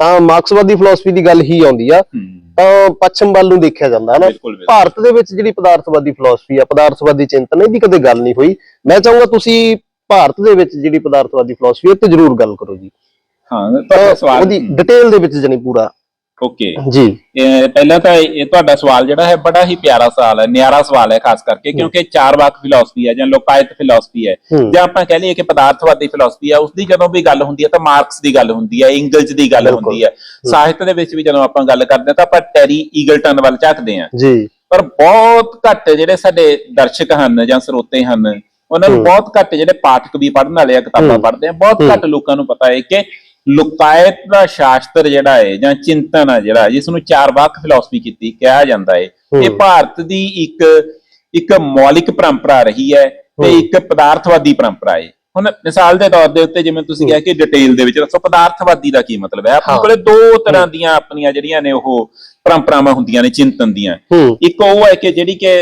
ਤਾਂ ਮਾਰਕਸਵਾਦੀ ਫਿਲਾਸਫੀ ਦੀ ਗੱਲ ਹੀ ਆਉਂਦੀ ਆ। ਤਾਂ ਪੱਛਮ ਵੱਲ ਨੂੰ ਦੇਖਿਆ ਜਾਂਦਾ ਹੈ ਨਾ। ਭਾਰਤ ਦੇ ਵਿੱਚ ਜਿਹੜੀ ਪਦਾਰਥਵਾਦੀ ਫਿਲਾਸਫੀ ਆ ਪਦਾਰਥਵਾਦੀ ਚਿੰਤਨ ਇਹਦੀ ਕਦੇ ਗੱਲ ਨਹੀਂ ਹੋਈ। ਮੈਂ ਚਾਹੂੰਗਾ ਤੁਸੀਂ ਭਾਰਤ ਦੇ ਵਿੱਚ ਜਿਹੜੀ ਪਦਾਰਥਵਾਦੀ ਫਿਲਾਸਫੀ ਹੈ ਤੇ ਜ਼ਰੂਰ ਗੱਲ ਕਰੋ ਜੀ। ਹਾਂ ਤੁਹਾਡਾ ਸਵਾਲ ਉਹਦੀ ਡਿਟੇਲ ਦੇ ਵਿੱਚ ਜਣੀ ਪੂਰਾ। ਓਕੇ ਜੀ ਪਹਿਲਾਂ ਤਾਂ ਇਹ ਤੁਹਾਡਾ ਸਵਾਲ ਜਿਹੜਾ ਹੈ ਬੜਾ ਹੀ ਪਿਆਰਾ ਸਵਾਲ ਹੈ ਨਿਆਰਾ ਸਵਾਲ ਹੈ ਖਾਸ ਕਰਕੇ ਕਿਉਂਕਿ ਚਾਰ ਵਾਕ ਫਿਲਾਸਫੀ ਹੈ ਜਾਂ ਲੋਕਾਇਤ ਫਿਲਾਸਫੀ ਹੈ। ਜਾਂ ਆਪਾਂ ਕਹਿ ਲਈਏ ਕਿ ਪਦਾਰਥਵਾਦੀ ਫਿਲਾਸਫੀ ਹੈ ਉਸ ਦੀ ਜਦੋਂ ਵੀ ਗੱਲ ਹੁੰਦੀ ਹੈ ਤਾਂ ਮਾਰਕਸ ਦੀ ਗੱਲ ਹੁੰਦੀ ਹੈ ਇੰਗਲਜ਼ ਦੀ ਗੱਲ। ਹੁੰਦੀ ਹੈ ਸਾਹਿਤ ਦੇ ਵਿੱਚ ਵੀ ਜਦੋਂ ਆਪਾਂ ਗੱਲ ਕਰਦੇ ਹਾਂ ਤਾਂ ਆਪਾਂ ਟੈਰੀ ਈਗਲਟਨ ਵੱਲ ਝਾਕਦੇ ਹਾਂ ਜੀ ਪਰ ਬਹੁਤ ਘੱਟ ਜਿਹੜੇ ਸਾਡੇ ਦਰਸ਼ਕ ਹਨ ਜਾਂ ਸਰੋਤੇ ਹਨ ਉਹਨਾਂ ਨੂੰ। ਬਹੁਤ ਘੱਟ ਜਿਹੜੇ ਪਾਠਕ ਵੀ ਪੜ੍ਹਨ ਵਾਲੇ ਆ ਕਿਤਾਬਾਂ ਹੂੰ। ਪੜ੍ਹਦੇ ਆ ਬਹੁਤ। ਘੱਟ ਲੋਕਾਂ ਨੂੰ ਪਤਾ ਹੈ ਕਿ ਲੁਕਾਇਤ ਦਾ ਸ਼ਾਸਤਰ ਜਿਹੜਾ ਹੈ ਜਾਂ ਚਿੰਤਨ ਆ ਜਿਹੜਾ ਜਿਸ ਨੂੰ ਚਾਰ ਵਾਕ ਫਿਲਾਸਫੀ ਕੀਤੀ ਕਿਹਾ ਜਾਂਦਾ ਹੈ ਇਹ। ਭਾਰਤ ਦੀ ਇੱਕ ਇੱਕ ਮੌਲਿਕ ਪਰੰਪਰਾ ਰਹੀ ਹੈ ਤੇ। ਇੱਕ ਪਦਾਰਥਵਾਦੀ ਪਰੰਪਰਾ ਹੈ ਹੁਣ ਮਿਸਾਲ ਦੇ ਤੌਰ ਦੇ ਉੱਤੇ ਜਿਵੇਂ ਤੁਸੀਂ ਕਿਹਾ ਕਿ ਡਿਟੇਲ ਦੇ ਵਿੱਚ ਦੱਸੋ ਪਦਾਰਥਵਾਦੀ ਦਾ ਕੀ ਮਤਲਬ ਹੈ ਆਪਣੇ। ਕੋਲੇ ਦੋ ਤਰ੍ਹਾਂ ਦੀਆਂ ਆਪਣੀਆਂ ਜਿਹੜੀਆਂ ਨੇ ਉਹ ਪਰੰਪਰਾਵਾਂ ਹੁੰਦੀਆਂ ਨੇ ਚਿੰਤਨ ਦੀਆਂ ਇੱਕ ਉਹ ਹੈ ਕਿ ਜਿਹੜੀ ਕਿ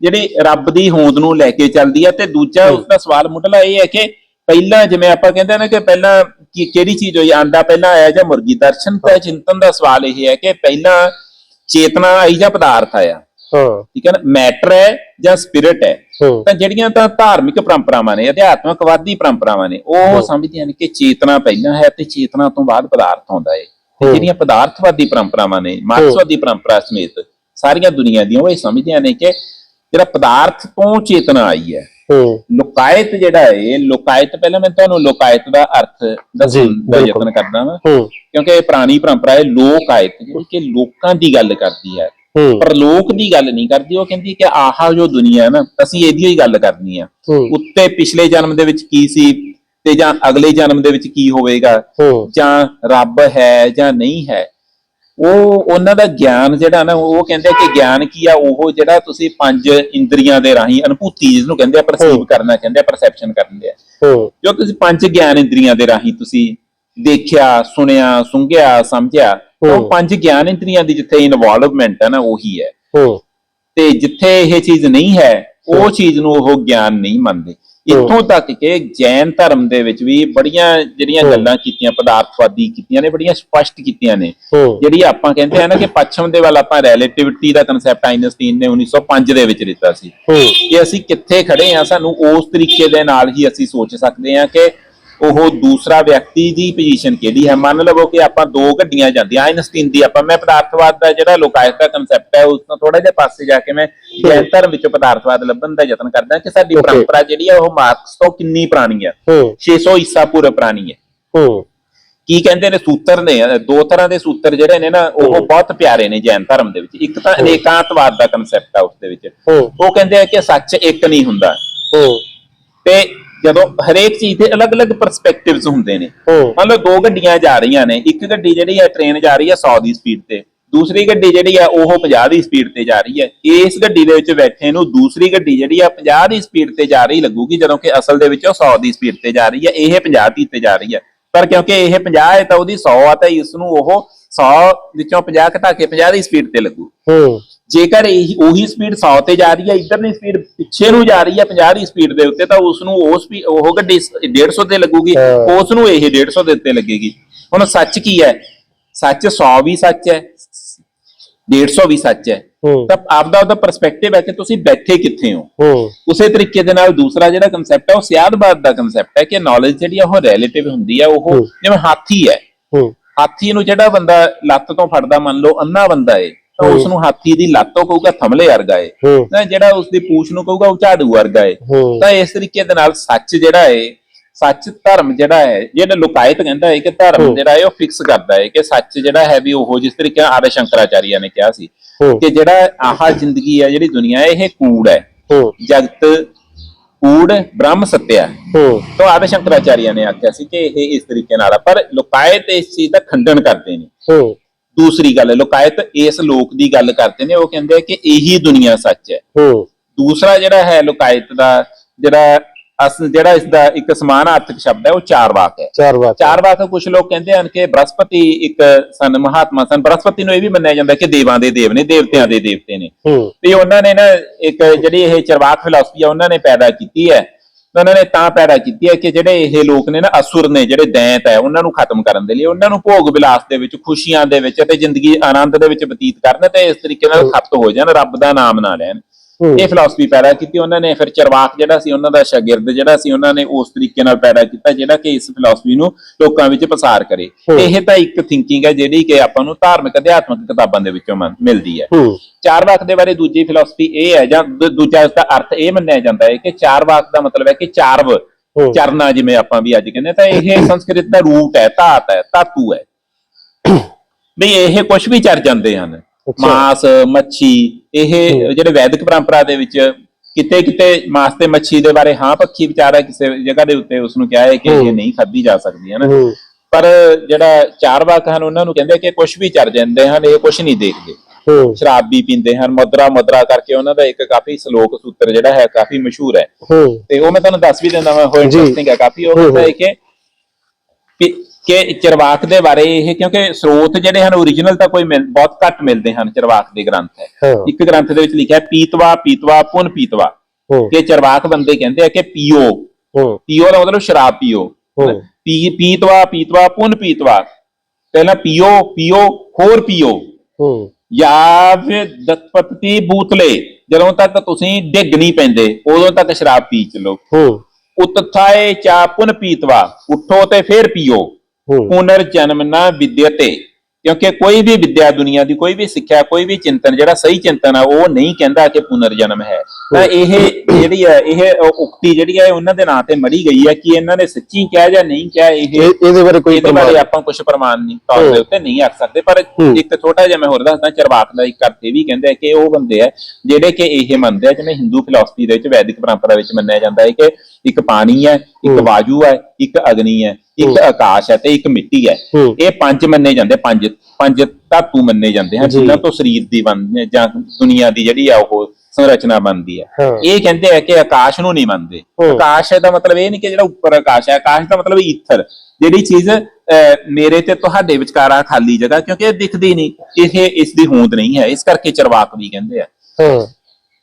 ਜਿਹੜੀ ਰੱਬ ਦੀ ਹੋਂਦ ਨੂੰ ਲੈ ਕੇ ਚੱਲਦੀ ਹੈ ਤੇ ਦੂਜਾ। ਉਸ ਦਾ ਸਵਾਲ ਮੁੱਢਲਾ ਇਹ ਹੈ ਕਿ ਪਹਿਲਾਂ ਜਿਵੇਂ ਆਪਾਂ ਕਹਿੰਦੇ ਨੇ ਕਿ ਪਹਿਲਾਂ ਕੀ ਕਿਹੜੀ ਚੀਜ਼ ਹੋਈ? ਆਂਡਾ ਪਹਿਲਾਂ ਆਇਆ ਜਾਂ ਮੁਰਗੀ? ਦਰਸ਼ਨ ਤੇ ਚਿੰਤਨ ਦਾ ਸਵਾਲ ਇਹ ਹੈ ਕਿ ਪਹਿਲਾਂ ਚੇਤਨਾ ਆਈ ਜਾਂ ਪਦਾਰਥ ਆਇਆ? ਹਾਂ। ਠੀਕ ਹੈ ਨਾ? ਮੈਟਰ ਹੈ ਜਾਂ ਸਪਿਰਿਟ ਹੈ? ਤਾਂ ਜਿਹੜੀਆਂ ਤਾਂ ਧਾਰਮਿਕ ਪਰੰਪਰਾਵਾਂ ਨੇ ਅਧਿਆਤਮਕਵਾਦੀ ਪਰੰਪਰਾਵਾਂ ਨੇ ਉਹ। ਸਮਝਦੀਆਂ ਨੇ ਕਿ ਚੇਤਨਾ ਪਹਿਲਾਂ ਹੈ ਤੇ ਚੇਤਨਾ ਤੋਂ ਬਾਅਦ ਪਦਾਰਥ ਆਉਂਦਾ ਹੈ। ਤੇ। ਜਿਹੜੀਆਂ ਪਦਾਰਥਵਾਦੀ ਪਰੰਪਰਾਵਾਂ ਨੇ ਮਾਰਕਸਵਾਦੀ ਪਰੰਪਰਾ ਸਮੇਤ ਸਾਰੀਆਂ ਦੁਨੀਆ ਦੀਆਂ ਉਹ ਇਹ ਸਮਝਦੀਆਂ ਨੇ ਕਿ ਜਿਹੜਾ ਪਦਾਰਥ ਤੋਂ ਚੇਤਨਾ ਆਈ ਹੂੰ ਲੋਕਾਇਤ ਜਿਹੜਾ ਹੈ ਲੋਕਾਇਤ ਪਹਿਲਾਂ ਮੈਂ ਤੁਹਾਨੂੰ ਲੋਕਾਇਤ ਦਾ ਅਰਥ ਦੱਸਣ ਦਾ। ਯਤਨ ਕਰਦਾ ਹਾਂ। ਕਿਉਂਕਿ ਇਹ ਪੁਰਾਣੀ ਪਰੰਪਰਾ ਹੈ ਲੋਕਾਇਤ ਜਿਹੜੀ ਕਿ ਲੋਕਾਂ ਦੀ ਗੱਲ ਕਰਦੀ ਹੈ। ਪਰ ਲੋਕ ਦੀ ਗੱਲ ਨਹੀਂ ਕਰਦੀ ਉਹ ਕਹਿੰਦੀ ਕਿ ਆਹ ਜੋ ਦੁਨੀਆ ਹੈ ਨਾ ਅਸੀਂ ਇਹਦੀ ਹੀ ਗੱਲ ਕਰਨੀ ਆ। ਉੱਤੇ ਪਿਛਲੇ ਜਨਮ ਦੇ ਵਿੱਚ ਕੀ ਸੀ ਤੇ ਜਾਂ ਅਗਲੇ ਜਨਮ ਦੇ ਵਿੱਚ ਕੀ ਹੋਵੇਗਾ? ਜਾਂ ਰੱਬ ਹੈ ਜਾਂ ਨਹੀਂ ਹੈ? ਉਹ ਉਹਨਾਂ ਦਾ ਗਿਆਨ ਜਿਹੜਾ ਨਾ ਉਹ ਕਹਿੰਦੇ ਕਿ ਗਿਆਨ ਕੀ ਆ? ਉਹ ਜਿਹੜਾ ਤੁਸੀਂ ਪੰਜ ਇੰਦਰੀਆਂ ਦੇ ਰਾਹੀਂ ਅਨੁਭੂਤੀ ਜਿਸ ਨੂੰ ਕਹਿੰਦੇ ਆ ਪਰਸੀਵ। ਕਰਨਾ ਕਹਿੰਦੇ ਆ ਪਰਸੈਪਸ਼ਨ ਕਰਦੇ ਆ। ਹੂੰ। ਜੋ ਤੁਸੀਂ ਪੰਜ ਗਿਆਨ ਇੰਦਰੀਆਂ ਦੇ ਰਾਹੀਂ ਤੁਸੀਂ ਦੇਖਿਆ ਸੁਣਿਆ ਸੁੰਘਿਆ ਸਮਝਿਆ ਉਹ। ਪੰਜ ਗਿਆਨ ਇੰਦਰੀਆਂ ਦੀ ਜਿੱਥੇ ਇਨਵੋਲਵਮੈਂਟ ਹੈ ਨਾ ਉਹੀ ਹੈ। ਹੂੰ। ਤੇ ਜਿੱਥੇ ਇਹ ਚੀਜ਼ ਨਹੀਂ ਹੈ ਉਹ ਚੀਜ਼ ਨੂੰ ਉਹ ਗਿਆਨ ਨਹੀਂ ਮੰਨਦੇ। ਇੱਥੋਂ ਤੱਕ ਕਿ ਜੈਨ ਧਰਮ ਦੇ ਵਿੱਚ ਵੀ ਬੜੀਆਂ ਜਿਹੜੀਆਂ। ਗੱਲਾਂ ਕੀਤੀਆਂ ਪਦਾਰਥਵਾਦੀ ਕੀਤੀਆਂ ਨੇ ਬੜੀਆਂ ਸਪਸ਼ਟ ਕੀਤੀਆਂ ਨੇ ਜਿਹੜੀ ਆਪਾਂ ਕਹਿੰਦੇ ਆ ਨਾ ਕਿ ਪੱਛਮ ਦੇ ਵੱਲ ਆਪਾਂ ਰਿਲੇਟਿਵਿਟੀ ਦਾ ਕਨਸੈਪਟ ਆਈਨਸਟੀਨ ਨੇ 1905 ਦੇ ਵਿੱਚ ਦਿੱਤਾ ਸੀ ਕਿ ਅਸੀਂ ਕਿੱਥੇ ਖੜੇ ਆ ਸਾਨੂੰ ਉਸ ਤਰੀਕੇ ਦੇ ਨਾਲ ਹੀ ਅਸੀਂ ਸੋਚ ਸਕਦੇ ਆ ਕਿ ਉਹ ਦੂਸਰਾ ਵਿਅਕਤੀ ਦੀ ਪੋਜੀਸ਼ਨ ਕਿਹੜੀ ਹੈ? ਮੰਨ ਲਵੋ ਕਿ ਆਪਾਂ ਦੋ ਗੱਡੀਆਂ ਜਾਂਦੀਆਂ ਆਈਨਸਟੀਨ ਦੀ ਆਪਾਂ ਮੈਂ ਪਦਾਰਥਵਾਦ ਦਾ ਜਿਹੜਾ ਲੋਕਾਇਤ ਦਾ ਕਨਸੈਪਟ ਹੈ ਉਸ ਤੋਂ ਥੋੜਾ ਜਿਹਾ ਪਾਸੇ ਜਾ ਕੇ ਮੈਂ ਜੈਨ ਧਰਮ ਵਿੱਚੋਂ ਪਦਾਰਥਵਾਦ ਲੱਭਣ ਦਾ ਯਤਨ ਕਰਦਾ ਕਿ ਸਾਡੀ. ਪਰੰਪਰਾ ਜਿਹੜੀ ਹੈ ਉਹ ਮਾਰਕਸ ਤੋਂ ਕਿੰਨੀ ਪੁਰਾਣੀ ਹੈ? ਹੂੰ। 600 ਈਸਾ ਪੂਰਵ ਪੁਰਾਣੀ ਹੈ। ਕੀ ਕਹਿੰਦੇ ਨੇ ਸੂਤਰ ਨੇ? ਦੋ ਤਰ੍ਹਾਂ ਦੇ ਸੂਤਰ ਜਿਹੜੇ ਨੇ ਨਾ ਉਹ। ਬਹੁਤ ਪਿਆਰੇ ਨੇ ਜੈਨ ਧਰਮ ਦੇ ਵਿੱਚ। ਇੱਕ ਤਾਂ। ਅਨੇਕਾਂਤਵਾਦ ਦਾ ਕਨਸੈਪਟ ਆ ਉਸ ਦੇ ਵਿੱਚ। ਉਹ ਕਹਿੰਦੇ ਆ ਕਿ ਸੱਚ ਇੱਕ ਨਹੀਂ ਹੁੰਦਾ। ਤੇ ਜਦੋਂ ਹਰੇਕ ਚੀਜ਼ ਦੇ ਅਲੱਗ-ਅਲੱਗ ਪਰਸਪੈਕਟਿਵਸ ਹੁੰਦੇ ਨੇ। ਲਓ ਦੋ ਗੱਡੀਆਂ ਜਾ ਰਹੀਆਂ ਨੇ ਇੱਕ ਗੱਡੀ ਜਿਹੜੀ ਹੈ ਟ੍ਰੇਨ ਜਾ ਰਹੀ ਹੈ 100 ਦੀ ਸਪੀਡ ਤੇ ਦੂਸਰੀ ਗੱਡੀ ਜਿਹੜੀ ਆ ਉਹ 50 ਦੀ ਸਪੀਡ ਤੇ ਜਾ ਰਹੀ ਹੈ। ਇਸ ਗੱਡੀ ਦੇ ਵਿੱਚ ਬੈਠੇ ਨੂੰ ਦੂਸਰੀ ਗੱਡੀ ਜਿਹੜੀ ਆ 50 ਦੀ ਸਪੀਡ ਤੇ ਜਾ ਰਹੀ ਲੱਗੂਗੀ ਜਦੋਂ ਕਿ ਅਸਲ ਦੇ ਵਿੱਚ ਉਹ 100 ਦੀ ਸਪੀਡ ਤੇ ਜਾ ਰਹੀ ਹੈ ਇਹ 50 ਦੀ ਤੇ ਜਾ ਰਹੀ ਹੈ। ਪਰ ਕਿਉਂਕਿ ਇਹ 50 ਹੈ ਤਾਂ ਉਹਦੀ 100 ਆ ਤਾਂ ਇਸ ਨੂੰ ਉਹ 100 ਵਿੱਚੋਂ 50 ਘਟਾ ਕੇ 50 ਦੀ ਸਪੀਡ ਤੇ ਲੱਗੂ। ਹੂੰ। ਜੇਕਰ ਇਹੀ ਉਹੀ ਸਪੀਡ 100 ਤੇ ਜਾ ਰਹੀ ਹੈ ਇਧਰਲੀ ਸਪੀਡ ਪਿੱਛੇ ਨੂੰ ਜਾ ਰਹੀ ਹੈ 50 ਦੀ ਸਪੀਡ ਦੇ ਉੱਤੇ ਤਾਂ ਉਸ ਨੂੰ ਉਹ ਸਪੀਡ ਉਹ ਗੱਡੀ 150 ਤੇ ਲੱਗੂਗੀ। ਉਸ ਨੂੰ ਇਹ 150 ਦੇ ਉੱਤੇ ਲੱਗੇਗੀ। ਹੁਣ ਸੱਚ ਕੀ ਹੈ? ਸੱਚ 100 ਵੀ ਸੱਚ ਹੈ 150 ਵੀ ਸੱਚ ਹੈ। ਹੂੰ। ਤਾਂ ਆਪਦਾ ਉਹਦਾ ਪਰਸਪੈਕਟਿਵ ਹੈ ਕਿ ਤੁਸੀਂ ਬੈਠੇ ਕਿੱਥੇ ਹੋ। ਹੂੰ। ਉਸੇ ਤਰੀਕੇ ਦੇ ਨਾਲ ਦੂਸਰਾ ਜਿਹੜਾ ਕਨਸੈਪਟ ਹੈ ਉਹ ਸਿਆਦਬਾਦ ਦਾ ਕਨਸੈਪਟ ਹੈ ਕਿ ਨੌਲੇਜ ਜਿਹੜੀ ਉਹ ਰਿਲੇਟਿਵ ਹੁੰਦੀ ਹੈ ਉਹ ਹੂੰ। ਜਿਵੇਂ ਹਾਥੀ ਹੈ। ਹੂੰ। ਹਾਥੀ ਨੂੰ ਜਿਹੜਾ ਬੰਦਾ ਲੱਤ ਤੋਂ ਫੜਦਾ ਮੰਨ ਲਓ ਅੰਨਾ ਬੰਦਾ ਏ ਤਾਂ ਹੂੰ। ਉਸ ਨੂੰ ਹਾਥੀ ਦੀ ਲੱਤ ਤੋਂ ਕਹੂਗਾ ਥਮਲੇ ਵਰਗਾ ਏ। ਹੂੰ। ਨਾ ਜਿਹੜਾ ਉਸ ਦੀ ਪੂਛ ਨੂੰ ਕਹੂਗਾ ਉਹ ਝਾੜੂ ਵਰਗਾ ਏ। ਹੂੰ। ਤਾਂ ਇਸ ਤਰੀਕੇ ਦੇ ਨਾਲ ਸੱਚ ਜਿਹੜਾ ਏ ਸੱਚ ਧਰਮ ਜਿਹੜਾ ਹੈ ਜਿਹੜਾ ਲੋਕਾਇਤ ਕਹਿੰਦਾ ਹੈ ਕਿ ਧਰਮ। ਜਿਹੜਾ ਹੈ ਉਹ ਫਿਕਸ ਕਰਦਾ ਹੈ ਕਿ ਸੱਚ ਜਿਹੜਾ ਹੈ ਵੀ ਉਹ ਜਿਸ ਤਰੀਕੇ ਨਾਲ ਆਰਯ ਸ਼ੰਕਰਾਚਾਰੀਆ ਨੇ ਕਿਹਾ ਸੀ ਕਿ ਜਿਹੜਾ ਆਹ ਜ਼ਿੰਦਗੀ ਹੈ ਜਿਹੜੀ ਦੁਨੀਆ ਹੈ ਇਹ ਕੂੜ ਹੈ। ਜਗਤ ਕੂੜ ਬ੍ਰਹਮ ਸੱਤਿਆ ਹੂੰ। ਤਾਂ ਆਰਯ ਸ਼ੰਕਰਾਚਾਰੀਆ ਨੇ ਆਖਿਆ ਸੀ ਕਿ ਇਹ ਇਸ ਤਰੀਕੇ ਨਾਲ ਆ ਪਰ ਲੋਕਾਇਤ ਇਸ ਚੀਜ਼ ਦਾ ਖੰਡਨ ਕਰਦੇ ਨੇ। ਦੂਸਰੀ ਗੱਲ ਲੋਕਾਇਤ ਇਸ ਲੋਕ ਦੀ ਗੱਲ ਕਰਦੇ ਨੇ ਉਹ ਕਹਿੰਦੇ ਕਿ ਇਹੀ ਦੁਨੀਆ ਸੱਚ ਹੂੰ। ਦੂਸਰਾ ਜਿਹੜਾ ਹੈ ਲੋਕਾਇਤ ਦਾ ਜਿਹੜਾ ਅਸਲ ਜਿਹੜਾ ਇਸ ਦਾ ਇੱਕ ਸਮਾਨਾਰਥਕ ਸ਼ਬਦ ਹੈ ਉਹ ਚਾਰ ਵਾਕ ਹੈ। ਚਾਰ ਵਾਰ ਚਾਰ ਵਾਕ ਕੁਝ ਲੋਕ ਕਹਿੰਦੇ ਹਨ ਕਿ ਬ੍ਰਹਸਪਤੀ ਇੱਕ ਸਨ ਮਹਾਤਮਾ ਸਨ। ਬ੍ਰਹਸਪਤੀ ਨੂੰ ਇਹ ਵੀ ਮੰਨਿਆ ਜਾਂਦਾ ਕਿ ਦੇਵਾਂ ਦੇ ਦੇਵ ਨੇ ਦੇਵਤਿਆਂ ਦੇ ਦੇਵਤੇ ਨੇ। ਤੇ ਉਹਨਾਂ ਨੇ ਨਾ ਇੱਕ ਜਿਹੜੀ ਇਹ ਚਰਵਾਕ ਫਿਲਾਸਫੀ ਆ ਉਹਨਾਂ ਨੇ ਪੈਦਾ ਕੀਤੀ ਹੈ। ਉਹਨਾਂ ਨੇ ਤਾਂ ਪੈਦਾ ਕੀਤੀ ਹੈ ਕਿ ਜਿਹੜੇ ਇਹ ਲੋਕ ਨੇ ਨਾ ਅਸੁਰ ਨੇ ਜਿਹੜੇ ਦੈਂਤ ਹੈ ਉਹਨਾਂ ਨੂੰ ਖਤਮ ਕਰਨ ਦੇ ਲਈ ਉਹਨਾਂ ਨੂੰ ਭੋਗ ਵਿਲਾਸ ਦੇ ਵਿੱਚ ਖੁਸ਼ੀਆਂ ਦੇ ਵਿੱਚ ਤੇ ਜ਼ਿੰਦਗੀ ਆਨੰਦ ਦੇ ਵਿੱਚ ਬਤੀਤ ਕਰਨ ਤੇ ਇਸ ਤਰੀਕੇ ਨਾਲ ਖਪਤ ਹੋ ਜਾਣ ਰੱਬ ਦਾ ਨਾਮ ਨਾ ਲੈਣ। ਇਹ ਫਿਲਾਸਫੀ ਪੈਦਾ ਕੀਤੀ ਉਹਨਾਂ ਨੇ ਫਿਰ ਚਰਵਾਕ ਜਿਹੜਾ ਸੀ ਉਹਨਾਂ ਦਾ ਸ਼ਾਗਿਰਦ ਜਿਹੜਾ ਸੀ ਉਹਨਾਂ ਨੇ ਉਸ ਤਰੀਕੇ ਨਾਲ ਪੈਦਾ ਕੀਤਾ ਜਿਹੜਾ ਕਿ ਇਸ ਫਿਲਾਸਫੀ ਨੂੰ ਲੋਕਾਂ ਵਿੱਚ ਪਸਾਰ ਕਰੇ। ਇਹ ਤਾਂ ਇੱਕ ਥਿੰਕਿੰਗ ਹੈ ਜਿਹੜੀ ਕਿ ਆਪਾਂ ਨੂੰ ਧਾਰਮਿਕ ਅਧਿਆਤਮਿਕ ਕਿਤਾਬਾਂ ਦੇ ਵਿੱਚੋਂ ਮਿਲਦੀ ਹੈ। ਚਾਰ ਵਾਕ ਦੇ ਬਾਰੇ ਦੂਜੀ ਫਿਲਾਸਫੀ ਇਹ ਹੈ ਜਾਂ ਦੂਜਾ ਇਸ ਦਾ ਅਰਥ ਇਹ ਮੰਨਿਆ ਜਾਂਦਾ ਹੈ ਕਿ ਚਾਰ ਵਾਕ ਦਾ ਮਤਲਬ ਹੈ ਕਿ ਚਾਰਵ ਚਰਨਾ ਜਿਵੇਂ ਆਪਾਂ ਵੀ ਅੱਜ ਕਹਿੰਦੇ ਤਾਂ ਇਹ ਸੰਸਕ੍ਰਿਤ ਦਾ ਰੂਟ ਹੈ ਧਾਤ ਹੈ ਧਾਤੂ ਹੈ। ਵੀ ਇਹ ਕੁਝ ਵੀ ਚਰ ਜਾਂਦੇ ਹਨ। ਮਾਸ ਮੱਛੀ ਇਹ। ਜਿਹੜੇ ਵੈਦਿਕ ਪਰੰਪਰਾ ਦੇ ਵਿੱਚ ਕਿਤੇ ਕਿਤੇ ਮਾਸ ਤੇ ਮੱਛੀ ਦੇ ਬਾਰੇ ਹਾਂ ਪੱਖੀ ਵਿਚਾਰ ਹੈ ਕਿਸੇ ਜਗ੍ਹਾ ਦੇ ਉੱਤੇ ਉਸ ਨੂੰ ਕਿਹਾ ਹੈ ਕਿ ਇਹ। ਨਹੀਂ ਖਾਧੀ ਜਾ ਸਕਦੀ ਹੈ ਨਾ ਪਰ ਜਿਹੜਾ ਚਾਰ ਵਾਕ ਹਨ ਉਹਨਾਂ ਨੂੰ ਕਹਿੰਦੇ ਕਿ ਕੁਝ ਵੀ ਚਰ ਜਾਂਦੇ ਹਨ ਇਹ ਕੁਝ ਨਹੀਂ ਦੇਖਦੇ ਸ਼ਰਾਬ ਵੀ ਪੀਂਦੇ ਹਨ ਮੁਦਰਾ ਮੁਦਰਾ ਕਰਕੇ ਉਹਨਾਂ ਦਾ ਇੱਕ ਕਾਫੀ ਸ਼ਲੋਕ ਸੂਤਰ ਜਿਹੜਾ ਹੈ ਕਾਫੀ ਮਸ਼ਹੂਰ ਹੈ ਤੇ ਉਹ ਮੈਂ ਤੁਹਾਨੂੰ ਦੱਸ ਵੀ ਦਿੰਦਾ ਮੈਂ ਹੋ ਜੀ। ਇੰਟਰਸਟਿੰਗ ਹੈ ਕਾਫੀ ਉਹ ਹੂੰ। ਕਿ ਕਿ- ਚਰਵਾਕ ਦੇ ਬਾਰੇ ਇਹ ਕਿਉਂਕਿ ਸਰੋਤ ਜਿਹੜੇ ਹਨ origignal ਤਾਂ ਕੋਈ ਬਹੁਤ ਘੱਟ ਮਿਲਦੇ ਹਨ ਚਰਵਾਕ ਦੇ ਗ੍ਰੰਥ ਹੈ। ਇੱਕ ਗ੍ਰੰਥ ਦੇ ਵਿੱਚ ਲਿਖਿਆ ਪੀਤਵਾ ਪੀਤਵਾ ਪੁਨ ਪੀਤਵਾ। ਕਿ ਚਰਵਾਕ ਬੰਦੇ ਕਹਿੰਦੇ ਆ ਕਿ ਪੀਓ। ਪੀਓ ਦਾ ਮਤਲਬ ਸ਼ਰਾਬ ਪੀਓ। ਪੀ ਪੀਤਵਾ ਪੀਤਵਾ ਪੁਨ ਪੀਤਵਾ। ਪਹਿਲਾਂ ਪੀਓ ਪੀਓ ਹੋਰ ਪੀਓ। ਜਾਂ ਫਿਰ ਦਤਪਤੀ ਬੂਤਲੇ। ਜਦੋਂ ਤੱਕ ਤੁਸੀਂ ਡਿੱਗ ਨਹੀਂ ਪੈਂਦੇ ਉਦੋਂ ਤੱਕ ਸ਼ਰਾਬ ਪੀ ਚਲੋ। ਉਤਥਾਏ ਚਾ ਪੁਨ ਪੀਤਵਾ। ਉਠੋ ਤੇ ਫੇਰ ਪੀਓ। ਪੁਨਰ ਜਨਮ ਨਾ ਵਿਦਿਅਤੇ ਕਿਉਂਕਿ ਕੋਈ ਵੀ ਵਿਦਿਆ ਦੁਨੀਆ ਦੀ ਕੋਈ ਵੀ ਸਿੱਖਿਆ ਕੋਈ ਵੀ ਚਿੰਤਨ ਜਿਹੜਾ ਸਹੀ ਚਿੰਤਨ ਆ ਉਹ ਨਹੀਂ ਕਹਿੰਦਾ ਕਿ ਪੁਨਰ ਜਨਮ ਹੈ। ਤਾਂ ਇਹ ਜਿਹੜੀ ਹੈ ਇਹ ਉਕਤੀ ਜਿਹੜੀ ਹੈ ਉਹਨਾਂ ਦੇ ਨਾਂ ਤੇ ਮੜੀ ਗਈ ਹੈ ਕਿ ਇਹਨਾਂ ਨੇ ਸੱਚੀ ਕਿਹਾ ਜਾਂ ਨਹੀਂ ਕਿਹਾ ਇਹ ਇਹ ਇਹਦੇ ਬਾਰੇ ਕੋਈ ਇਹਦੇ ਬਾਰੇ ਆਪਾਂ ਕੁਝ ਪ੍ਰਮਾਣ ਨਹੀਂ ਤੌਰ ਦੇ। ਉੱਤੇ ਨਹੀਂ ਰੱਖ ਸਕਦੇ। ਪਰ। ਇੱਕ ਛੋਟਾ ਜਿਹਾ ਮੈਂ ਹੋਰ ਦੱਸਦਾ ਚਰਵਾਕ ਦਾ ਇੱਕ ਅਰਥ ਇਹ ਵੀ ਕਹਿੰਦੇ ਕਿ ਉਹ ਬੰਦੇ ਆ ਜਿਹੜੇ ਕਿ ਇਹ ਮੰਨਦੇ ਆ ਜਿਵੇਂ ਹਿੰਦੂ ਫਿਲਾਸਫੀ ਦੇ ਵਿੱਚ ਵੈਦਿਕ ਪਰੰਪਰਾ ਵਿੱਚ ਮੰਨਿਆ ਜਾਂਦਾ ਹੈ ਕਿ ਇੱਕ ਪਾਣੀ ਹੈ ਇੱਕ। ਵਾਯੂ ਹੈ ਇੱਕ ਅਗਨੀ ਹੈ ਇੱਕ। ਆਕਾਸ਼ ਹੈ ਤੇ ਇੱਕ ਮਿੱਟੀ ਹੈ। ਇਹ ਪੰਜ ਮੰਨੇ ਜਾਂਦੇ ਪੰਜ ਪੰਜ ਧਾਤੂ ਮੰਨੇ ਜਾਂਦੇ ਹਨ। ਜਿਨ੍ਹਾਂ ਤੋਂ ਸਰੀਰ ਦੀ ਬਣ ਜਾਂ ਦੁਨੀਆ ਦੀ ਜਿਹੜੀ ਆ ਉਹ ਸੰਰਚਨਾ ਬਣਦੀ ਹੈ। ਇਹ ਕਹਿੰਦੇ ਆ ਕਿ ਆਕਾਸ਼ ਨੂੰ ਨਹੀਂ ਮੰਨਦੇ। ਆਕਾਸ਼ ਦਾ ਮਤਲਬ ਇਹ ਨਹੀਂ ਕਿ ਜਿਹੜਾ ਉੱਪਰ ਆਕਾਸ਼ ਹੈ ਆਕਾਸ਼ ਦਾ ਮਤਲਬ ਈਥਰ। ਜਿਹੜੀ ਚੀਜ਼ ਮੇਰੇ ਤੇ ਤੁਹਾਡੇ ਵਿਚਕਾਰ ਆ ਖਾਲੀ ਜਗ੍ਹਾ ਕਿਉਂਕਿ ਇਹ ਦਿਖਦੀ ਨਹੀਂ। ਇਹ ਇਸ ਦੀ ਹੋਂਦ ਨਹੀਂ ਹੈ ਇਸ ਕਰਕੇ ਚਰਵਾਕ ਵੀ ਕਹਿੰਦੇ ਆ।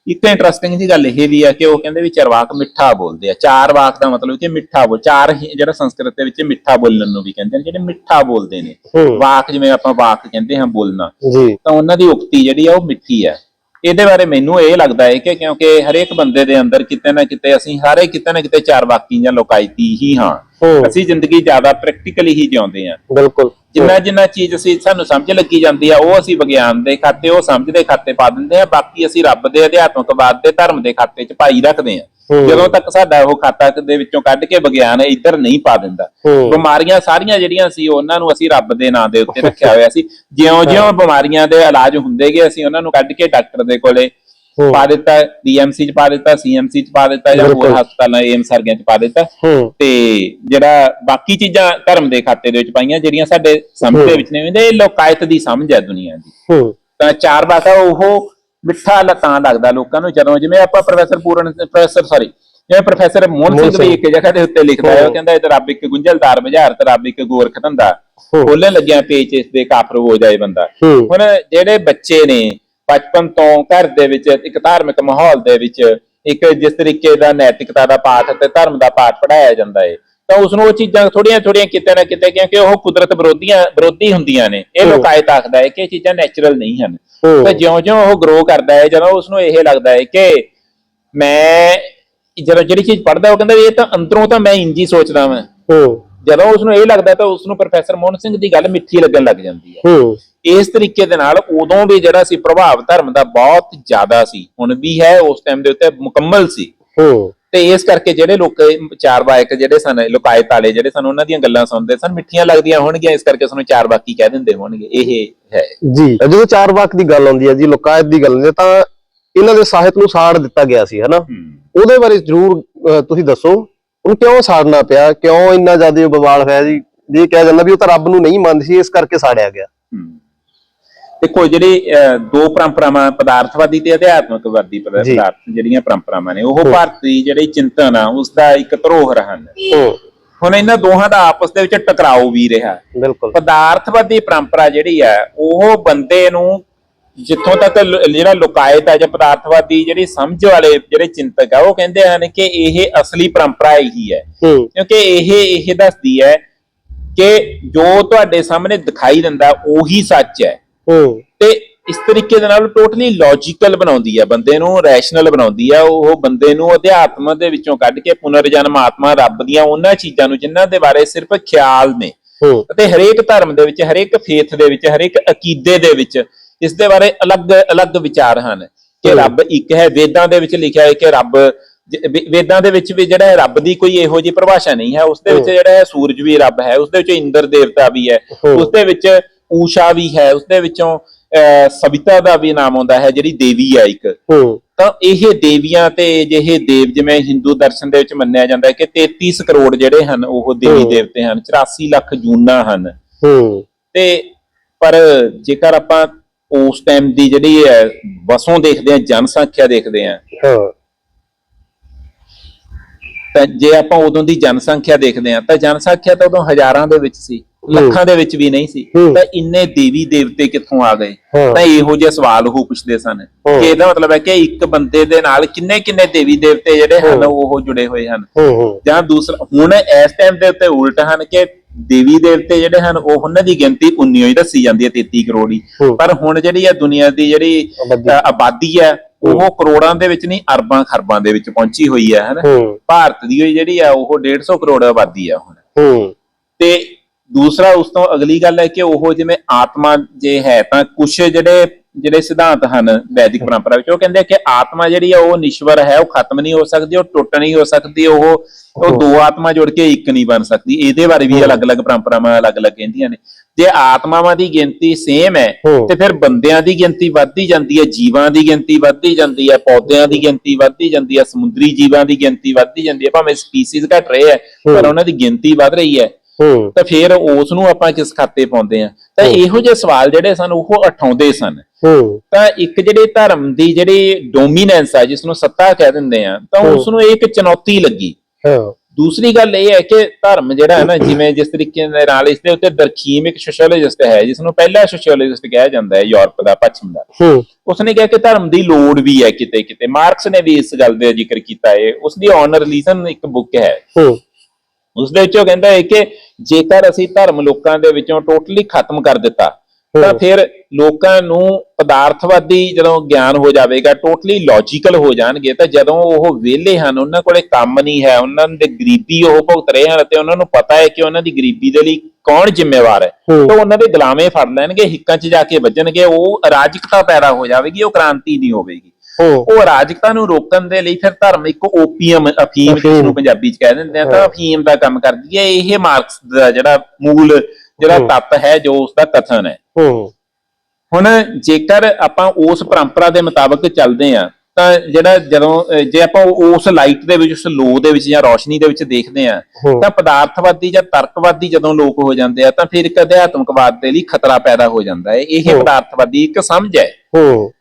ਇੱਕ ਇੰਟਰਸਟਿੰਗ ਜੀ ਗੱਲ ਇਹ ਵੀ ਆ ਕਿ ਉਹ ਕਹਿੰਦੇ ਵੀ ਚਰਵਾਕ ਮਿੱਠਾ ਬੋਲਦੇ ਆ। ਚਾਰ ਵਾਕ ਦਾ ਮਤਲਬ ਕਿ ਮਿੱਠਾ ਬੋਲ ਚਾਰ ਜਿਹੜਾ ਸੰਸਕ੍ਰਿਤ ਦੇ ਵਿੱਚ ਮਿੱਠਾ ਬੋਲਣ ਨੂੰ ਵੀ ਕਹਿੰਦੇ ਨੇ ਜਿਹੜੇ ਮਿੱਠਾ ਬੋਲਦੇ ਨੇ। ਵਾਕ ਜਿਵੇਂ ਆਪਾਂ ਵਾਕ ਕਹਿੰਦੇ ਹਾਂ ਬੋਲਣਾ ਤਾਂ ਉਹਨਾਂ ਦੀ ਉਕਤੀ ਜਿਹੜੀ ਆ ਉਹ ਮਿੱਠੀ ਆ। ਇਹਦੇ ਬਾਰੇ ਮੈਨੂੰ ਇਹ ਲੱਗਦਾ ਹੈ ਕਿ ਕਿਉਂਕਿ ਹਰੇਕ ਬੰਦੇ ਦੇ ਅੰਦਰ ਕਿਤੇ ਨਾ ਕਿਤੇ ਅਸੀਂ ਸਾਰੇ ਕਿਤੇ ਨਾ ਕਿਤੇ ਚਾਰ ਵਾਕੀ ਜਾਂ ਲੋਕਾਇਤੀ ਹੀ ਹਾਂ। ਅਸੀਂ ਜ਼ਿੰਦਗੀ ਜ਼ਿਆਦਾ ਪ੍ਰੈਕਟੀਕਲੀ ਹੀ ਜਿਉਂਦੇ ਹਾਂ। ਬਿਲਕੁਲ। ਜਿੰਨਾ ਜਿੰਨਾ ਚੀਜ਼ ਅਸੀਂ ਸਾਨੂੰ ਸਮਝ ਲੱਗੀ ਜਾਂਦੀ ਆ ਉਹ ਅਸੀਂ ਵਿਗਿਆਨ ਦੇ ਖਾਤੇ ਉਹ ਸਮਝ ਦੇ ਖਾਤੇ ਪਾ ਦਿੰਦੇ ਆ ਬਾਕੀ ਅਸੀਂ ਰੱਬ ਦੇ ਅਧਿਆਤਮਕਵਾਦ ਦੇ ਧਰਮ ਦੇ ਖਾਤੇ 'ਚ ਪਾਈ ਰੱਖਦੇ ਆ ਹੂੰ। ਜਦੋਂ ਤੱਕ ਸਾਡਾ ਉਹ ਖਾਤਾ ਦੇ ਵਿੱਚੋਂ ਕੱਢ ਕੇ ਵਿਗਿਆਨ ਇੱਧਰ ਨਹੀਂ ਪਾ ਦਿੰਦਾ। ਬਿਮਾਰੀਆਂ ਸਾਰੀਆਂ ਜਿਹੜੀਆਂ ਸੀ ਉਹਨਾਂ ਨੂੰ ਅਸੀਂ ਰੱਬ ਦੇ ਨਾਂ ਦੇ ਉੱਤੇ ਰੱਖਿਆ ਹੋਇਆ ਸੀ। ਜਿਉਂ-ਜਿਉਂ ਬਿਮਾਰੀਆਂ ਦੇ ਇਲਾਜ ਹੁੰਦੇ ਗਏ ਅਸੀਂ ਉਹਨਾਂ ਨੂੰ ਕੱਢ ਕੇ ਡਾਕਟਰ ਦੇ ਕੋਲੇ। ਪਾ ਦਿੱਤਾ ਡੀਐਮਸੀ 'ਚ ਪਾ ਦਿੱਤਾ ਸੀਐਮਸੀ 'ਚ ਪਾ ਦਿੱਤਾ ਜਾਂ ਹੋਰ। ਹਸਪਤਾਲਾਂ ਏਮਸ ਵਰਗਿਆਂ 'ਚ ਪਾ ਦਿੱਤਾ। ਤੇ ਜਿਹੜਾ ਬਾਕੀ ਚੀਜ਼ਾਂ ਧਰਮ ਦੇ ਖਾਤੇ ਦੇ ਵਿੱਚ ਪਾਈਆਂ ਜਿਹੜੀਆਂ ਸਾਡੇ ਸਮਝ ਦੇ ਵਿੱਚ ਨਹੀਂ ਹੁੰਦੇ ਇਹ ਲੋਕਾਇਤ ਦੀ ਸਮਝ ਹੈ ਦੁਨੀਆ ਦੀ। ਤਾਂ ਚਾਰ ਬਾਤਾਂ ਉਹ ਮਿੱਠਾ ਲਤਾਂ ਲੱਗਦਾ ਲੋਕਾਂ ਨੂੰ ਜਦੋਂ ਜਿਵੇਂ ਆਪਾਂ ਪ੍ਰੋਫੈਸਰ ਪੂਰਨ ਪ੍ਰੋਫੈਸਰ ਸੌਰੀ ਜਿਵੇਂ ਪ੍ਰੋਫੈਸਰ ਮੋਹਨ ਸਿੰਘ ਵੀ। ਇੱਕ ਜਗ੍ਹਾ ਦੇ ਉੱਤੇ ਲਿਖਦਾ ਹੈ ਉਹ। ਕਹਿੰਦਾ ਇਹ ਤਾਂ ਰੱਬ ਇੱਕ ਗੁੰਝਲਦਾਰ ਬੁਝਾਰ ਤੇ ਰੱਬ ਇੱਕ ਗੋਰਖ ਧੰਦਾ। ਖੋਲਣ ਲੱਗਿਆ ਪੇਚ ਇਸ ਦੇ ਕਾਫਰ ਹੋ ਜਾਏ ਬੰਦਾ ਹੁਣ ਜਿਹੜੇ ਬੱਚੇ ਨੇ ਬਚਪਨ ਤੋਂ ਘਰ ਦੇ ਵਿੱਚ ਇੱਕ ਧਾਰਮਿਕ ਮਾਹੌਲ ਦੇ ਵਿੱਚ ਇੱਕ ਜਿਸ ਤਰੀਕੇ ਦਾ ਨੈਤਿਕਤਾ ਦਾ ਪਾਠ ਤੇ ਧਰਮ ਦਾ ਪਾਠ ਪੜਾਇਆ ਜਾਂਦਾ ਹੈ ਤਾਂ ਉਸ ਨੂੰ ਉਹ ਚੀਜ਼ਾਂ ਥੋੜੀਆਂ ਥੋੜੀਆਂ ਕਿਤੇ ਨਾ ਕਿਤੇ ਕਿਉਂਕਿ ਉਹ ਕੁਦਰਤ ਵਿਰੋਧੀਆਂ ਵਿਰੋਧੀ ਹੁੰਦੀਆਂ ਨੇ। ਇਹ ਹੂੰ। ਲੋਕਾਇਤ ਆਖਦਾ ਹੈ ਕਿ ਇਹ ਚੀਜ਼ਾਂ ਨੈਚੁਰਲ ਨਹੀਂ ਹਨ। ਹੂੰ। ਤੇ ਜਿਉਂ-ਜਿਉਂ ਉਹ ਗਰੋ ਕਰਦਾ ਹੈ ਜਦੋਂ ਉਸ ਨੂੰ ਇਹ ਲੱਗਦਾ ਹੈ ਕਿ ਮੈਂ ਜਦੋਂ ਜਿਹੜੀ ਚੀਜ਼ ਪੜਦਾ ਉਹ ਕਹਿੰਦਾ ਇਹ ਤਾਂ ਅੰਦਰੋਂ ਤਾਂ ਮੈਂ ਇੰਜੀ ਸੋਚਦਾ ਵਾਂ। ਹੂੰ। ਜਦੋਂ ਉਸ ਨੂੰ ਇਹ ਲੱਗਦਾ ਤਾਂ ਉਸ ਨੂੰ ਪ੍ਰੋਫੈਸਰ ਮੋਹਨ ਸਿੰਘ ਦੀ ਗੱਲ ਮਿੱਠੀ ਲੱਗਣ ਲੱਗ ਜਾਂਦੀ ਹੈ। ਹੂੰ। ਇਸ ਤਰੀਕੇ ਦੇ ਨਾਲ ਉਦੋਂ ਵੀ ਜਿਹੜਾ ਸੀ ਪ੍ਰਭਾਵ ਧਰਮ ਦਾ ਬਹੁਤ ਜ਼ਿਆਦਾ ਸੀ। ਹੁਣ ਵੀ ਹੈ ਉਸ ਟਾਈਮ ਦੇ ਉੱਤੇ ਮੁਕੰਮਲ ਸੀ। ਹੂੰ। ਤੇ ਇਸ ਕਰਕੇ ਜਿਹੜੇ ਲੋਕ ਚਾਰ ਵਾਇਕ ਜਿਹੜੇ ਸਨ ਲੋਕਾਇਤ ਵਾਲੇ ਜਿਹੜੇ ਸਨ ਉਹਨਾਂ ਦੀਆਂ ਗੱਲਾਂ ਸੁਣਦੇ ਸਨ ਮਿੱਠੀਆਂ ਲੱਗਦੀਆਂ ਹੋਣਗੀਆਂ ਇਸ ਕਰਕੇ ਸਾਨੂੰ ਚਾਰ ਬਾਕੀ ਕਹਿ ਦਿੰਦੇ ਹੋਣਗੇ ਇਹ ਹੈ। ਜੀ। ਜਦੋਂ ਚਾਰ ਵਾਕ ਦੀ ਗੱਲ ਆਉਂਦੀ ਹੈ ਜੀ ਲੋਕਾਇਤ ਦੀ ਗੱਲ ਆਉਂਦੀ ਹੈ ਤਾਂ ਇਹਨਾਂ ਦੇ ਸਾਹਿਤ ਨੂੰ ਸਾੜ ਦਿੱਤਾ ਗਿਆ ਸੀ ਹਨਾ? ਉਹਦੇ ਬਾਰੇ ਜਰੂਰ ਤੁਸੀਂ ਦੱਸੋ ਉਹਨੂੰ ਕਿਉਂ ਸਾੜਨਾ ਪਿਆ ਕਿਉਂ ਇੰਨਾ ਜ਼ਿਆਦਾ ਬਵਾਲ ਹੋਇਆ ਜੀ? ਜੇ ਕਿਹਾ ਜਾਂਦਾ ਵੀ ਉਹ ਤਾਂ ਰੱਬ ਨੂੰ ਨਹੀਂ ਮੰਨਦੀ ਸੀ ਇਸ ਕਰਕੇ ਸਾੜਿਆ ਗਿਆ। ਦੇਖੋ ਜਿਹੜੇ ਦੋ ਪਰੰਪਰਾਵਾਂ ਪਦਾਰਥਵਾਦੀ ਤੇ ਅਧਿਆਤਮਕਵਾਦੀ। ਪਦਾਰਥ ਜਿਹੜੀਆਂ ਪਰੰਪਰਾਵਾਂ ਨੇ ਉਹ ਭਾਰਤੀ ਜਿਹੜੇ ਚਿੰਤਨ ਆ ਉਸ ਦਾ ਇੱਕ ਧਰੋਹਰ ਹਨ ਹੁਣ ਇਹਨਾਂ ਦੋਹਾਂ ਦਾ ਆਪਸ ਦੇ ਵਿੱਚ ਟਕਰਾਓ ਵੀ ਰਿਹਾ। ਬਿਲਕੁਲ। ਪਦਾਰਥਵਾਦੀ ਪਰੰਪਰਾ ਜਿਹੜੀ ਹੈ ਉਹ ਬੰਦੇ ਨੂੰ ਜਿੱਥੋਂ ਤੱਕ ਜਿਹੜਾ ਲੋਕਾਇਤ ਹੈ ਜਾਂ ਪਦਾਰਥਵਾਦੀ ਜਿਹੜੀ ਸਮਝ ਵਾਲੇ ਜਿਹੜੇ ਚਿੰਤਕ ਆ ਉਹ ਕਹਿੰਦੇ ਹਨ ਕਿ ਇਹ ਅਸਲੀ ਪਰੰਪਰਾ ਇਹੀ ਹੈ। ਹੂੰ। ਕਿਉਂਕਿ ਇਹ ਇਹ ਦੱਸਦੀ ਹੈ ਕਿ ਜੋ ਤੁਹਾਡੇ ਸਾਹਮਣੇ ਦਿਖਾਈ ਦਿੰਦਾ ਉਹੀ ਸੱਚ ਹੈ। ਹੂੰ ਤੇ ਇਸ ਤਰੀਕੇ ਦੇ ਨਾਲ ਟੋਟਲੀ ਲੌਜੀਕਲ ਬਣਾਉਂਦੀ ਹੈ ਬੰਦੇ ਨੂੰ ਰੈਸ਼ਨਲ ਬਣਾਉਂਦੀ ਹੈ ਉਹ ਬੰਦੇ ਨੂੰ ਅਧਿਆਤਮ ਦੇ ਵਿੱਚੋਂ ਕੱਢ ਕੇ ਪੁਨਰ ਜਨਮ ਆਤਮਾ ਰੱਬ ਦੀਆਂ ਉਹਨਾਂ ਚੀਜ਼ਾਂ ਨੂੰ ਜਿਨ੍ਹਾਂ ਦੇ ਬਾਰੇ ਸਿਰਫ ਖਿਆਲ ਨੇ। ਅਤੇ ਹਰੇਕ ਧਰਮ ਦੇ ਵਿੱਚ ਹਰੇਕ ਫੇਥ ਦੇ ਵਿੱਚ ਹਰੇਕ ਅਕੀਦੇ ਦੇ ਵਿੱਚ ਇਸ ਦੇ ਬਾਰੇ ਅਲੱਗ-ਅਲੱਗ ਵਿਚਾਰ ਹਨ ਕਿ। ਰੱਬ ਇੱਕ ਹੈ। ਵੇਦਾਂ ਦੇ ਵਿੱਚ ਲਿਖਿਆ ਹੈ ਕਿ ਰੱਬ ਵੇਦਾਂ ਦੇ ਵਿੱਚ ਵੀ ਜਿਹੜਾ ਹੈ ਰੱਬ ਦੀ ਕੋਈ ਇਹੋ ਜਿਹੀ ਪਰਿਭਾਸ਼ਾ ਨਹੀਂ ਹੈ। ਉਸ ਦੇ ਵਿੱਚ। ਜਿਹੜਾ ਹੈ ਸੂਰਜ ਵੀ ਰੱਬ ਹੈ। ਉਸ ਦੇ ਵਿੱਚ ਇੰਦਰ ਦੇਵਤਾ ਵੀ ਹੈ। ਉਸ ਦੇ ਵਿੱਚ ਊਸ਼ਾ ਵੀ ਹੈ ਉਸ ਦੇ ਵਿੱਚੋਂ ਸਵਿਤਾ ਦਾ ਵੀ ਨਾਮ ਆਉਂਦਾ ਹੈ ਜਿਹੜੀ ਦੇਵੀ ਹੈ ਇੱਕ। ਹੂੰ। ਤਾਂ ਇਹ ਦੇਵੀਆਂ ਤੇ ਜਿਹੇ ਦੇਵ ਜਿਵੇਂ ਹਿੰਦੂ ਦਰਸ਼ਨ ਦੇ ਵਿੱਚ ਮੰਨਿਆ ਜਾਂਦਾ ਹੈ ਕਿ 33 ਕਰੋੜ ਜਿਹੜੇ ਹਨ ਉਹ ਦੇਵੀ। ਦੇਵਤੇ ਹਨ 84 ਲੱਖ ਜੂਨਾ ਹਨ। ਹੂੰ। ਤੇ ਪਰ ਜੇਕਰ ਆਪਾਂ ਉਸ ਟਾਈਮ ਦੀ ਜਿਹੜੀ ਹੈ ਵਸੋਂ ਦੇਖਦੇ ਆ ਜਨਸੰਖਿਆ ਦੇਖਦੇ ਆ ਹਾਂ। ਤਾਂ ਜੇ ਆਪਾਂ ਉਦੋਂ ਦੀ ਜਨਸੰਖਿਆ ਦੇਖਦੇ ਆ ਤਾਂ ਜਨਸੰਖਿਆ ਤਾਂ ਉਦੋਂ ਹਜ਼ਾਰਾਂ ਦੇ ਵਿੱਚ ਸੀ। ਲੱਖਾਂ ਦੇ ਵਿੱਚ ਵੀ ਨਹੀਂ ਸੀ। ਤਾਂ ਇੰਨੇ ਦੇਵੀ ਦੇਵਤੇ ਕਿੱਥੋਂ ਆ ਗਏ। ਤਾਂ ਇਹੋ ਜਿਹੇ ਸਵਾਲ ਉਹ ਪੁੱਛਦੇ ਸਨ। ਕਿ ਇਹਦਾ ਮਤਲਬ ਹੈ ਕਿ ਇੱਕ ਬੰਦੇ ਦੇ ਨਾਲ ਕਿੰਨੇ ਕਿੰਨੇ ਦੇਵੀ ਦੇਵਤੇ ਜਿਹੜੇ ਹਨ। ਉਹ ਜੁੜੇ ਹੋਏ ਹਨ ਜਾਂ ਦੂਸਰਾ ਹੁਣ ਇਸ ਟਾਈਮ ਦੇ ਉੱਤੇ ਉਲਟ ਹਨ ਕਿ ਦੇਵੀ ਦੇਵਤੇ ਜਿਹੜੇ ਹਨ ਉਹ ਉਹਨਾਂ ਦੀ ਗਿਣਤੀ 19 ਹੀ ਦੱਸੀ ਜਾਂਦੀ ਹੈ 33 ਕਰੋੜ ਹੀ। ਪਰ ਹੁਣ ਜਿਹੜੀ ਹੈ ਦੁਨੀਆ ਦੀ ਜਿਹੜੀ ਆਬਾਦੀ। ਹੈ ਉਹ ਕਰੋੜਾਂ ਦੇ ਵਿੱਚ ਨਹੀਂ ਅਰਬਾਂ ਖਰਬਾਂ ਦੇ ਵਿੱਚ ਪਹੁੰਚੀ ਹੋਈ ਹੈ ਹਨਾ ਭਾਰਤ ਦੀ ਜਿਹੜੀ ਆ ਉਹ 150 ਕਰੋੜ ਆਬਾਦੀ ਆ ਹੁਣ ਤੇ ਦੂਸਰਾ ਉਸ ਤੋਂ ਅਗਲੀ ਗੱਲ ਹੈ ਕਿ ਉਹ ਜਿਵੇਂ ਆਤਮਾ ਜੇ ਹੈ ਤਾਂ ਕੁਝ ਜਿਹੜੇ ਜਿਹੜੇ ਸਿਧਾਂਤ ਹਨ ਵੈਦਿਕ ਪਰੰਪਰਾ ਵਿੱਚ ਉਹ ਕਹਿੰਦੇ ਕਿ ਆਤਮਾ ਜਿਹੜੀ ਆ ਉਹ ਨਿਸ਼ਵਰ ਹੈ ਉਹ ਖਤਮ ਨਹੀਂ ਹੋ ਸਕਦੀ ਉਹ ਟੁੱਟ ਨਹੀਂ ਹੋ ਸਕਦੀ ਉਹ ਉਹ ਦੋ ਆਤਮਾ ਜੁੜ ਕੇ ਇੱਕ ਨਹੀਂ ਬਣ ਸਕਦੀ। ਇਹਦੇ ਬਾਰੇ ਵੀ ਅਲੱਗ-ਅਲੱਗ ਪਰੰਪਰਾਵਾਂ ਅਲੱਗ-ਅਲੱਗ ਕਹਿੰਦੀਆਂ ਨੇ। ਜੇ ਆਤਮਾਵਾਂ ਦੀ ਗਿਣਤੀ ਸੇਮ ਹੈ। ਤੇ ਫਿਰ ਬੰਦਿਆਂ ਦੀ ਗਿਣਤੀ ਵੱਧਦੀ ਜਾਂਦੀ ਹੈ ਜੀਵਾਂ ਦੀ ਗਿਣਤੀ ਵੱਧਦੀ ਜਾਂਦੀ ਹੈ ਪੌਦਿਆਂ ਦੀ ਗਿਣਤੀ ਵੱਧਦੀ ਜਾਂਦੀ ਹੈ ਸਮੁੰਦਰੀ ਜੀਵਾਂ ਦੀ ਗਿਣਤੀ ਵੱਧਦੀ ਜਾਂਦੀ ਹੈ ਭਾਵੇਂ ਸਪੀਸੀਜ਼ ਘਟ ਰਹੇ ਹੈ ਪਰ। ਉਹਨਾਂ ਦੀ ਗਿਣਤੀ ਵੱਧ ਰਹੀ ਹੂੰ। ਤਾਂ ਫਿਰ ਉਸ ਨੂੰ ਆਪਾਂ ਕਿਸ ਖਾਤੇ ਪਾਉਂਦੇ ਆ ਤਾਂ। ਇਹੋ ਜਿਹੇ ਸਵਾਲ ਜਿਹੜੇ ਸਨ ਉਹ ਉਠਾਉਂਦੇ ਸਨ। ਹੂੰ। ਤਾਂ ਇੱਕ ਜਿਹੜੇ ਧਰਮ ਦੀ ਜਿਹੜੀ ਡੋਮੀਨੈਂਸ ਆ ਜਿਸ ਨੂੰ ਸੱਤਾ ਕਹਿ ਦਿੰਦੇ ਆ ਤਾਂ। ਉਸ ਨੂੰ ਇਹ ਇੱਕ ਚੁਣੌਤੀ ਲੱਗੀ। ਹਾਂ। ਦੂਸਰੀ ਗੱਲ ਇਹ ਹੈ ਕਿ ਧਰਮ ਜਿਹੜਾ ਹੈ ਨਾ ਜਿਵੇਂ ਜਿਸ ਤਰੀਕੇ ਦੇ ਨਾਲ ਇਸ ਦੇ ਉੱਤੇ ਦਰਖੀਮ ਇੱਕ ਸੋਸ਼ੀਓਲੋਜਿਸਟ ਹੈ ਜਿਸ ਨੂੰ ਪਹਿਲਾ ਸੋਸ਼ੀਓਲੋਜਿਸਟ ਕਿਹਾ ਜਾਂਦਾ ਹੈ ਯੂਰਪ ਦਾ ਪੱਛਮ ਦਾ। ਹੂੰ। ਉਸਨੇ ਕਿਹਾ ਕਿ ਧਰਮ ਦੀ ਲੋੜ ਵੀ ਹੈ ਕਿਤੇ ਕਿਤੇ। ਮਾਰਕਸ ਨੇ ਵੀ ਇਸ ਗੱਲ ਦੇ ਜ਼ਿਕਰ ਕੀਤਾ ਹੈ। ਉਸ ਦੀ ਔਨ ਰਿਲੀਜਨ ਇੱਕ ਬੁੱਕ ਹੈ। ਹੂੰ। ਉਸ ਦੇ ਵਿੱਚੋਂ ਕਹਿੰਦਾ ਹੈ ਕਿ ਜੇਕਰ ਅਸੀਂ ਧਰਮ ਲੋਕਾਂ ਦੇ ਵਿੱਚੋਂ ਟੋਟਲੀ ਖਤਮ ਕਰ ਦਿੱਤਾ ਤਾਂ। ਫਿਰ ਲੋਕਾਂ ਨੂੰ ਪਦਾਰਥਵਾਦੀ ਜਦੋਂ ਗਿਆਨ ਹੋ ਜਾਵੇਗਾ ਟੋਟਲੀ ਲੌਜੀਕਲ ਹੋ ਜਾਣਗੇ ਤਾਂ ਜਦੋਂ ਉਹ ਵਿਹਲੇ ਹਨ ਉਹਨਾਂ ਕੋਲੇ ਕੰਮ ਨਹੀਂ ਹੈ ਉਹਨਾਂ ਦੇ ਗਰੀਬੀ ਉਹ ਭੁਗਤ ਰਹੇ ਹਨ ਤੇ ਉਹਨਾਂ ਨੂੰ ਪਤਾ ਹੈ ਕਿ ਉਹਨਾਂ ਦੀ ਗਰੀਬੀ ਦੇ ਲਈ ਕੌਣ ਜ਼ਿੰਮੇਵਾਰ ਹੈ। ਤਾਂ ਉਹਨਾਂ ਦੇ ਗੁਲਾਮੇ ਫੜ ਲੈਣਗੇ ਹਿੱਕਾਂ 'ਚ ਜਾ ਕੇ ਵੱਜਣਗੇ ਉਹ ਅਰਾਜਕਤਾ ਪੈਦਾ ਹੋ ਜਾਵੇਗੀ ਉਹ ਕ੍ਰਾਂਤੀ ਨਹੀਂ ਹੋਵੇਗੀ ਉਹ ਅਰਾਜਕਤਾ ਨੂੰ ਰੋਕਣ ਦੇ ਲਈ ਫਿਰ ਧਰਮ ਇੱਕ ਓਪੀਅਮ ਅਫੀਮ ਜਿਸ। ਨੂੰ ਪੰਜਾਬੀ ਚ ਕਹਿ ਦਿੰਦੇ ਆ ਤਾਂ। ਅਫੀਮ ਦਾ ਕੰਮ ਕਰਦੀ ਹੈ ਇਹ ਮਾਰਕਸ ਦਾ ਜਿਹੜਾ ਮੂਲ ਜਿਹੜਾ। ਤੱਤ ਹੈ ਜੋ ਉਸ ਦਾ ਕਥਨ ਹੈ ਹੁਣ ਜੇਕਰ ਆਪਾਂ ਉਸ ਪਰੰਪਰਾ ਦੇ ਮੁਤਾਬਕ ਚੱਲਦੇ ਆ ਤਾਂ ਜਿਹੜਾ ਜਦੋਂ ਜੇ ਆਪਾਂ ਉਸ ਲਾਈਟ ਦੇ ਵਿੱਚ ਉਸ ਲੋ ਦੇ ਵਿੱਚ ਜਾਂ ਰੋਸ਼ਨੀ ਦੇ ਵਿੱਚ ਦੇਖਦੇ ਆ ਤਾਂ ਪਦਾਰਥਵਾਦੀ ਜਾਂ ਤਰਕਵਾਦੀ ਜਦੋਂ ਲੋਕ ਹੋ ਜਾਂਦੇ ਆ ਤਾਂ ਫਿਰ ਇੱਕ ਅਧਿਆਤਮਕਵਾਦ ਦੇ ਲਈ ਖਤਰਾ ਪੈਦਾ ਹੋ ਜਾਂਦਾ ਹੈ ਇਹ। ਪਦਾਰਥਵਾਦੀ ਇੱਕ ਸਮਝ ਹੈ ਹੂੰ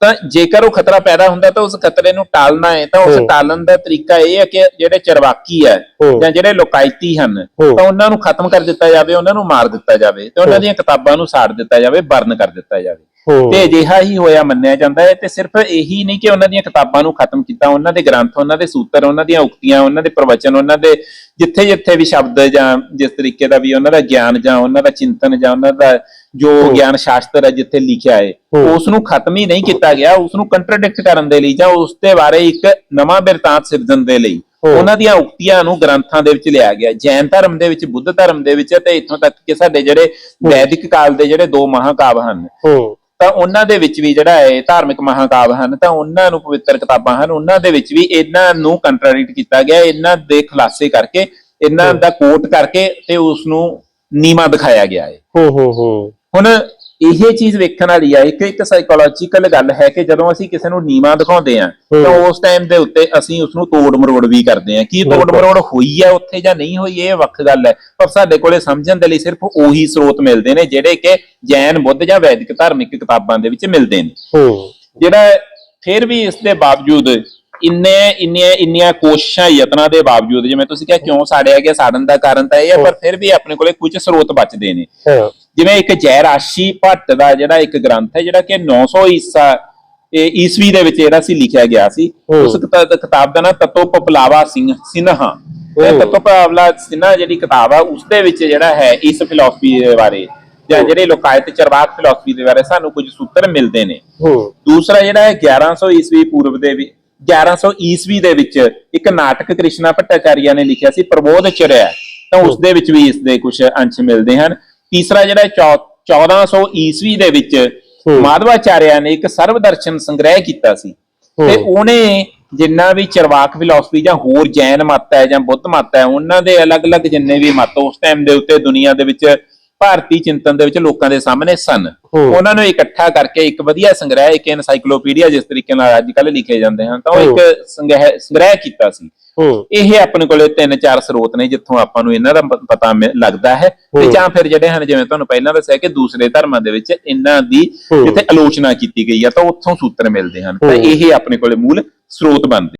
ਤਾਂ ਜੇਕਰ ਉਹ ਖਤਰਾ ਪੈਦਾ ਹੁੰਦਾ ਤਾਂ ਉਸ ਖਤਰੇ ਨੂੰ ਟਾਲਣਾ ਹੈ ਤਾਂ ਉਸ। ਟਾਲਣ ਦਾ ਤਰੀਕਾ ਇਹ ਹੈ ਕਿ ਜਿਹੜੇ ਚਰਵਾਕੀ ਹੈ। ਜਾਂ ਜਿਹੜੇ ਲੋਕਾਇਤੀ ਹਨ। ਤਾਂ ਉਹਨਾਂ ਨੂੰ ਖਤਮ ਕਰ ਦਿੱਤਾ ਜਾਵੇ ਉਹਨਾਂ ਨੂੰ ਮਾਰ ਦਿੱਤਾ ਜਾਵੇ ਤੇ ਉਹਨਾਂ। ਦੀਆਂ ਕਿਤਾਬਾਂ ਨੂੰ ਸਾੜ ਦਿੱਤਾ ਜਾਵੇ ਬਰਨ ਕਰ ਦਿੱਤਾ ਜਾਵੇ ਤੇ ਅਜਿਹਾ ਹੀ ਹੋਇਆ ਮੰਨਿਆ ਜਾਂਦਾ ਹੈ ਤੇ ਸਿਰਫ ਇਹੀ ਨਹੀਂ ਕਿ ਉਹਨਾਂ ਦੀਆਂ ਕਿਤਾਬਾਂ ਨੂੰ ਖਤਮ ਕੀਤਾ ਉਹਨਾਂ ਦੇ ਗ੍ਰੰਥ ਉਹਨਾਂ ਦੇ ਸੂਤਰ ਉਹਨਾਂ ਦੀਆਂ ਉਕਤੀਆਂ ਉਹਨਾਂ ਦੇ ਪ੍ਰਵਚਨ ਉਹਨਾਂ ਦੇ ਜਿੱਥੇ ਜਿੱਥੇ ਵੀ ਸ਼ਬਦ ਜਾਂ ਜਿਸ ਤਰੀਕੇ ਦਾ ਵੀ ਉਹਨਾਂ ਦਾ ਗਿਆਨ ਜਾਂ ਉਹਨਾਂ ਦਾ ਚਿੰਤਨ ਜਾਂ ਉਹਨਾਂ ਦਾ ਜੋ। ਗਿਆਨ ਸ਼ਾਸਤਰ ਹੈ ਜਿੱਥੇ ਲਿਖਿਆ ਹੈ। ਉਸ ਨੂੰ ਖਤਮ ਹੀ ਨਹੀਂ ਕੀਤਾ ਗਿਆ ਉਸ ਨੂੰ ਕੰਟਰਡਿਕਟ ਕਰਨ ਦੇ ਲਈ ਜਾਂ ਉਸ ਦੇ ਬਾਰੇ ਇੱਕ ਨਵਾਂ ਬਿਰਤਾਂਤ ਸਿਰਜਣ ਦੇ ਲਈ। ਉਹਨਾਂ ਦੀਆਂ ਉਕਤੀਆਂ ਨੂੰ ਗ੍ਰੰਥਾਂ ਦੇ ਵਿੱਚ ਲਿਆ ਗਿਆ ਜੈਨ ਧਰਮ ਦੇ ਵਿੱਚ ਬੁੱਧ ਧਰਮ ਦੇ ਵਿੱਚ ਤੇ ਇੱਥੋਂ ਤੱਕ ਕਿ ਸਾਡੇ ਜਿਹੜੇ ਵੈਦਿਕ ਕਾਲ ਦੇ ਜਿਹੜੇ ਦੋ ਮਹਾਕਾਵ ਹਨ ਤਾਂ ਉਹਨਾਂ ਦੇ ਵਿੱਚ ਵੀ ਜਿਹੜਾ ਹੈ ਧਾਰਮਿਕ ਮਹਾਕਾਵ ਹਨ ਤਾਂ ਉਹਨਾਂ ਨੂੰ ਪਵਿੱਤਰ ਕਿਤਾਬਾਂ ਹਨ ਉਹਨਾਂ ਦੇ ਵਿੱਚ ਵੀ ਇਹਨਾਂ ਨੂੰ ਕੰਟਰਡਿਕਟ ਕੀਤਾ ਗਿਆ ਇਹਨਾਂ ਦੇ ਖੁਲਾਸੇ ਕਰਕੇ ਇਹਨਾਂ ਦਾ ਕੋਟ ਕਰਕੇ ਤੇ ਉਸ ਨੂੰ ਨੀਵਾ ਦਿਖਾਇਆ ਗਿਆ ਹੈ। ਹੂੰ ਹੂੰ ਹੂੰ। ਹੁਣ ਇਹ ਚੀਜ਼ ਵੇਖਣ ਵਾਲੀ ਆ ਇੱਕ ਇੱਕ ਸਾਈਕੋਲੋਜੀਕਲ ਗੱਲ ਹੈ ਕਿ ਜਦੋਂ ਅਸੀਂ ਕਿਸੇ ਨੂੰ ਨੀਵਾ ਦਿਖਾਉਂਦੇ ਆ। ਤਾਂ ਉਸ ਟਾਈਮ ਦੇ ਉੱਤੇ ਅਸੀਂ ਉਸ ਨੂੰ ਤੋੜ ਮਰੋੜ ਵੀ ਕਰਦੇ ਆ। ਕੀ ਤੋੜ। ਮਰੋੜ ਹੋਈ ਹੈ ਉੱਥੇ ਜਾਂ ਨਹੀਂ ਹੋਈ ਇਹ ਵੱਖ ਗੱਲ ਹੈ। ਪਰ ਸਾਡੇ ਕੋਲੇ ਸਮਝਣ ਦੇ ਲਈ ਸਿਰਫ ਉਹੀ ਸਰੋਤ ਮਿਲਦੇ ਨੇ ਜਿਹੜੇ ਕਿ ਜੈਨ ਬੁੱਧ ਜਾਂ ਵੈਦਿਕ ਧਾਰਮਿਕ ਕਿਤਾਬਾਂ ਦੇ ਵਿੱਚ ਮਿਲਦੇ ਨੇ। ਜਿਹੜਾ ਫਿਰ ਵੀ ਇਸ ਦੇ ਬਾਵਜੂਦ ਇੰਨੇ ਇੰਨੀਆਂ ਇੰਨੀਆਂ ਕੋਸ਼ਿਸ਼ਾਂ ਯਤਨਾਂ ਦੇ ਬਾਵਜੂਦ ਜਿਵੇਂ ਤੁਸੀਂ ਕਿਹਾ ਕਿਉਂ ਸਾੜਿਆ ਗਿਆ ਸਾੜਨ ਦਾ ਕਾਰਨ ਤਾਂ ਇਹ ਹੈ ਪਰ ਫਿਰ ਵੀ ਆਪਣੇ ਕੋਲੇ ਕੁਝ ਸਰੋਤ ਬਚਦੇ ਨੇ। ਜਿਵੇਂ ਇੱਕ ਜੈਰਾਸ਼ੀ ਭੱਟ ਦਾ ਜਿਹੜਾ ਇੱਕ ਗ੍ਰੰਥ ਹੈ ਜਿਹੜਾ ਕਿ 900 ਈਸਾ ਈਸਵੀ ਦੇ ਵਿੱਚ ਜਿਹੜਾ ਸੀ ਲਿਖਿਆ ਗਿਆ ਸੀ। ਉਸ ਕਿਤਾ- ਕਿਤਾਬ ਦਾ ਨਾਮ ਤਤੋ ਪਪਲਾਵਾ ਸਿੰਘ ਸਿਨਹਾ। ਇਹ। ਤਤੋ ਪਪਲਾਵਾ ਸਿਨਹਾ ਜਿਹੜੀ ਕਿਤਾਬ ਆ ਉਸ ਦੇ ਵਿੱਚ ਜਿਹੜਾ ਹੈ ਇਸ ਫਿਲਾਸਫੀ ਦੇ ਬਾਰੇ ਜਾਂ। ਜਿਹੜੇ ਲੋਕਾਇਤ ਚਰਵਾਕ ਫਿਲਾਸਫੀ ਦੇ ਬਾਰੇ ਸਾਨੂੰ ਕੁਝ ਸੂਤਰ ਮਿਲਦੇ ਨੇ। ਦੂਸਰਾ ਜਿਹੜਾ ਹੈ 1100 ਈਸਵੀ ਪੂਰਵ ਦੇ ਵੀ 1100 ਈਸਵੀ ਦੇ ਵਿੱਚ ਇੱਕ ਨਾਟਕ ਕ੍ਰਿਸ਼ਨਾ ਭੱਟਾਚਾਰੀਆ ਨੇ ਲਿਖਿਆ ਸੀ ਪ੍ਰਬੋਧ ਚਰਿਆ ਤਾਂ ਉਸ ਦੇ ਵਿੱਚ ਵੀ ਇਸ ਦੇ ਕੁਝ ਅੰਸ਼ ਮਿਲਦੇ ਹਨ। ਤੀਸਰਾ ਜਿਹੜਾ ਹੈ ਚੌ- 1400 ਈਸਵੀ ਦੇ ਵਿੱਚ। ਮਾਧਵਾਚਾਰਿਆ ਨੇ ਇੱਕ ਸਰਵ ਦਰਸ਼ਨ ਸੰਗ੍ਰਹਿ ਕੀਤਾ ਸੀ ਤੇ। ਉਹਨੇ ਜਿੰਨਾ ਵੀ ਚਰਵਾਕ ਫਿਲਾਸਫੀ ਜਾਂ ਹੋਰ ਜੈਨ ਮਤ ਹੈ ਜਾਂ ਬੁੱਧ ਮਤ ਹੈ ਉਹਨਾਂ ਦੇ ਅਲੱਗ-ਅਲੱਗ ਜਿੰਨੇ ਵੀ ਮਤ ਉਸ ਟਾਈਮ ਦੇ ਉੱਤੇ ਦੁਨੀਆ ਦੇ ਵਿੱਚ ਭਾਰਤੀ ਚਿੰਤਨ ਦੇ ਵਿੱਚ ਲੋਕਾਂ ਦੇ ਸਾਹਮਣੇ ਸਨ। ਉਹਨਾਂ ਨੂੰ ਇਕੱਠਾ ਕਰਕੇ ਇੱਕ ਵਧੀਆ ਸੰਗ੍ਰਹਿ ਇੱਕ ਐਨਸਾਈਕਲੋਪੀਡੀਆ ਜਿਸ ਤਰੀਕੇ ਨਾਲ ਅੱਜ ਕੱਲ੍ਹ ਲਿਖੇ ਜਾਂਦੇ ਹਨ ਤਾਂ ਉਹ। ਇੱਕ ਸੰਗ੍ਰਹਿ ਕੀਤਾ ਸੀ ਇਹ ਆਪਣੇ ਕੋਲੇ ਤਿੰਨ ਚਾਰ ਸਰੋਤ ਨੇ ਜਿੱਥੋਂ ਆਪਾਂ ਨੂੰ ਇਹਨਾਂ ਦਾ ਪਤਾ ਲੱਗਦਾ ਹੈ ਤੇ। ਜਾਂ ਫਿਰ ਜਿਹੜੇ ਹਨ ਜਿਵੇਂ ਤੁਹਾਨੂੰ ਪਹਿਲਾਂ ਦੱਸਿਆ ਕਿ ਦੂਸਰੇ ਧਰਮਾਂ ਦੇ ਵਿੱਚ ਇਹਨਾਂ ਦੀ। ਜਿੱਥੇ ਆਲੋਚਨਾ ਕੀਤੀ ਗਈ ਆ ਤਾਂ ਉੱਥੋਂ ਸੂਤਰ ਮਿਲਦੇ ਹਨ ਤਾਂ। ਇਹ ਆਪਣੇ ਕੋਲੇ ਮੂਲ ਸਰੋਤ ਬਣਦੇ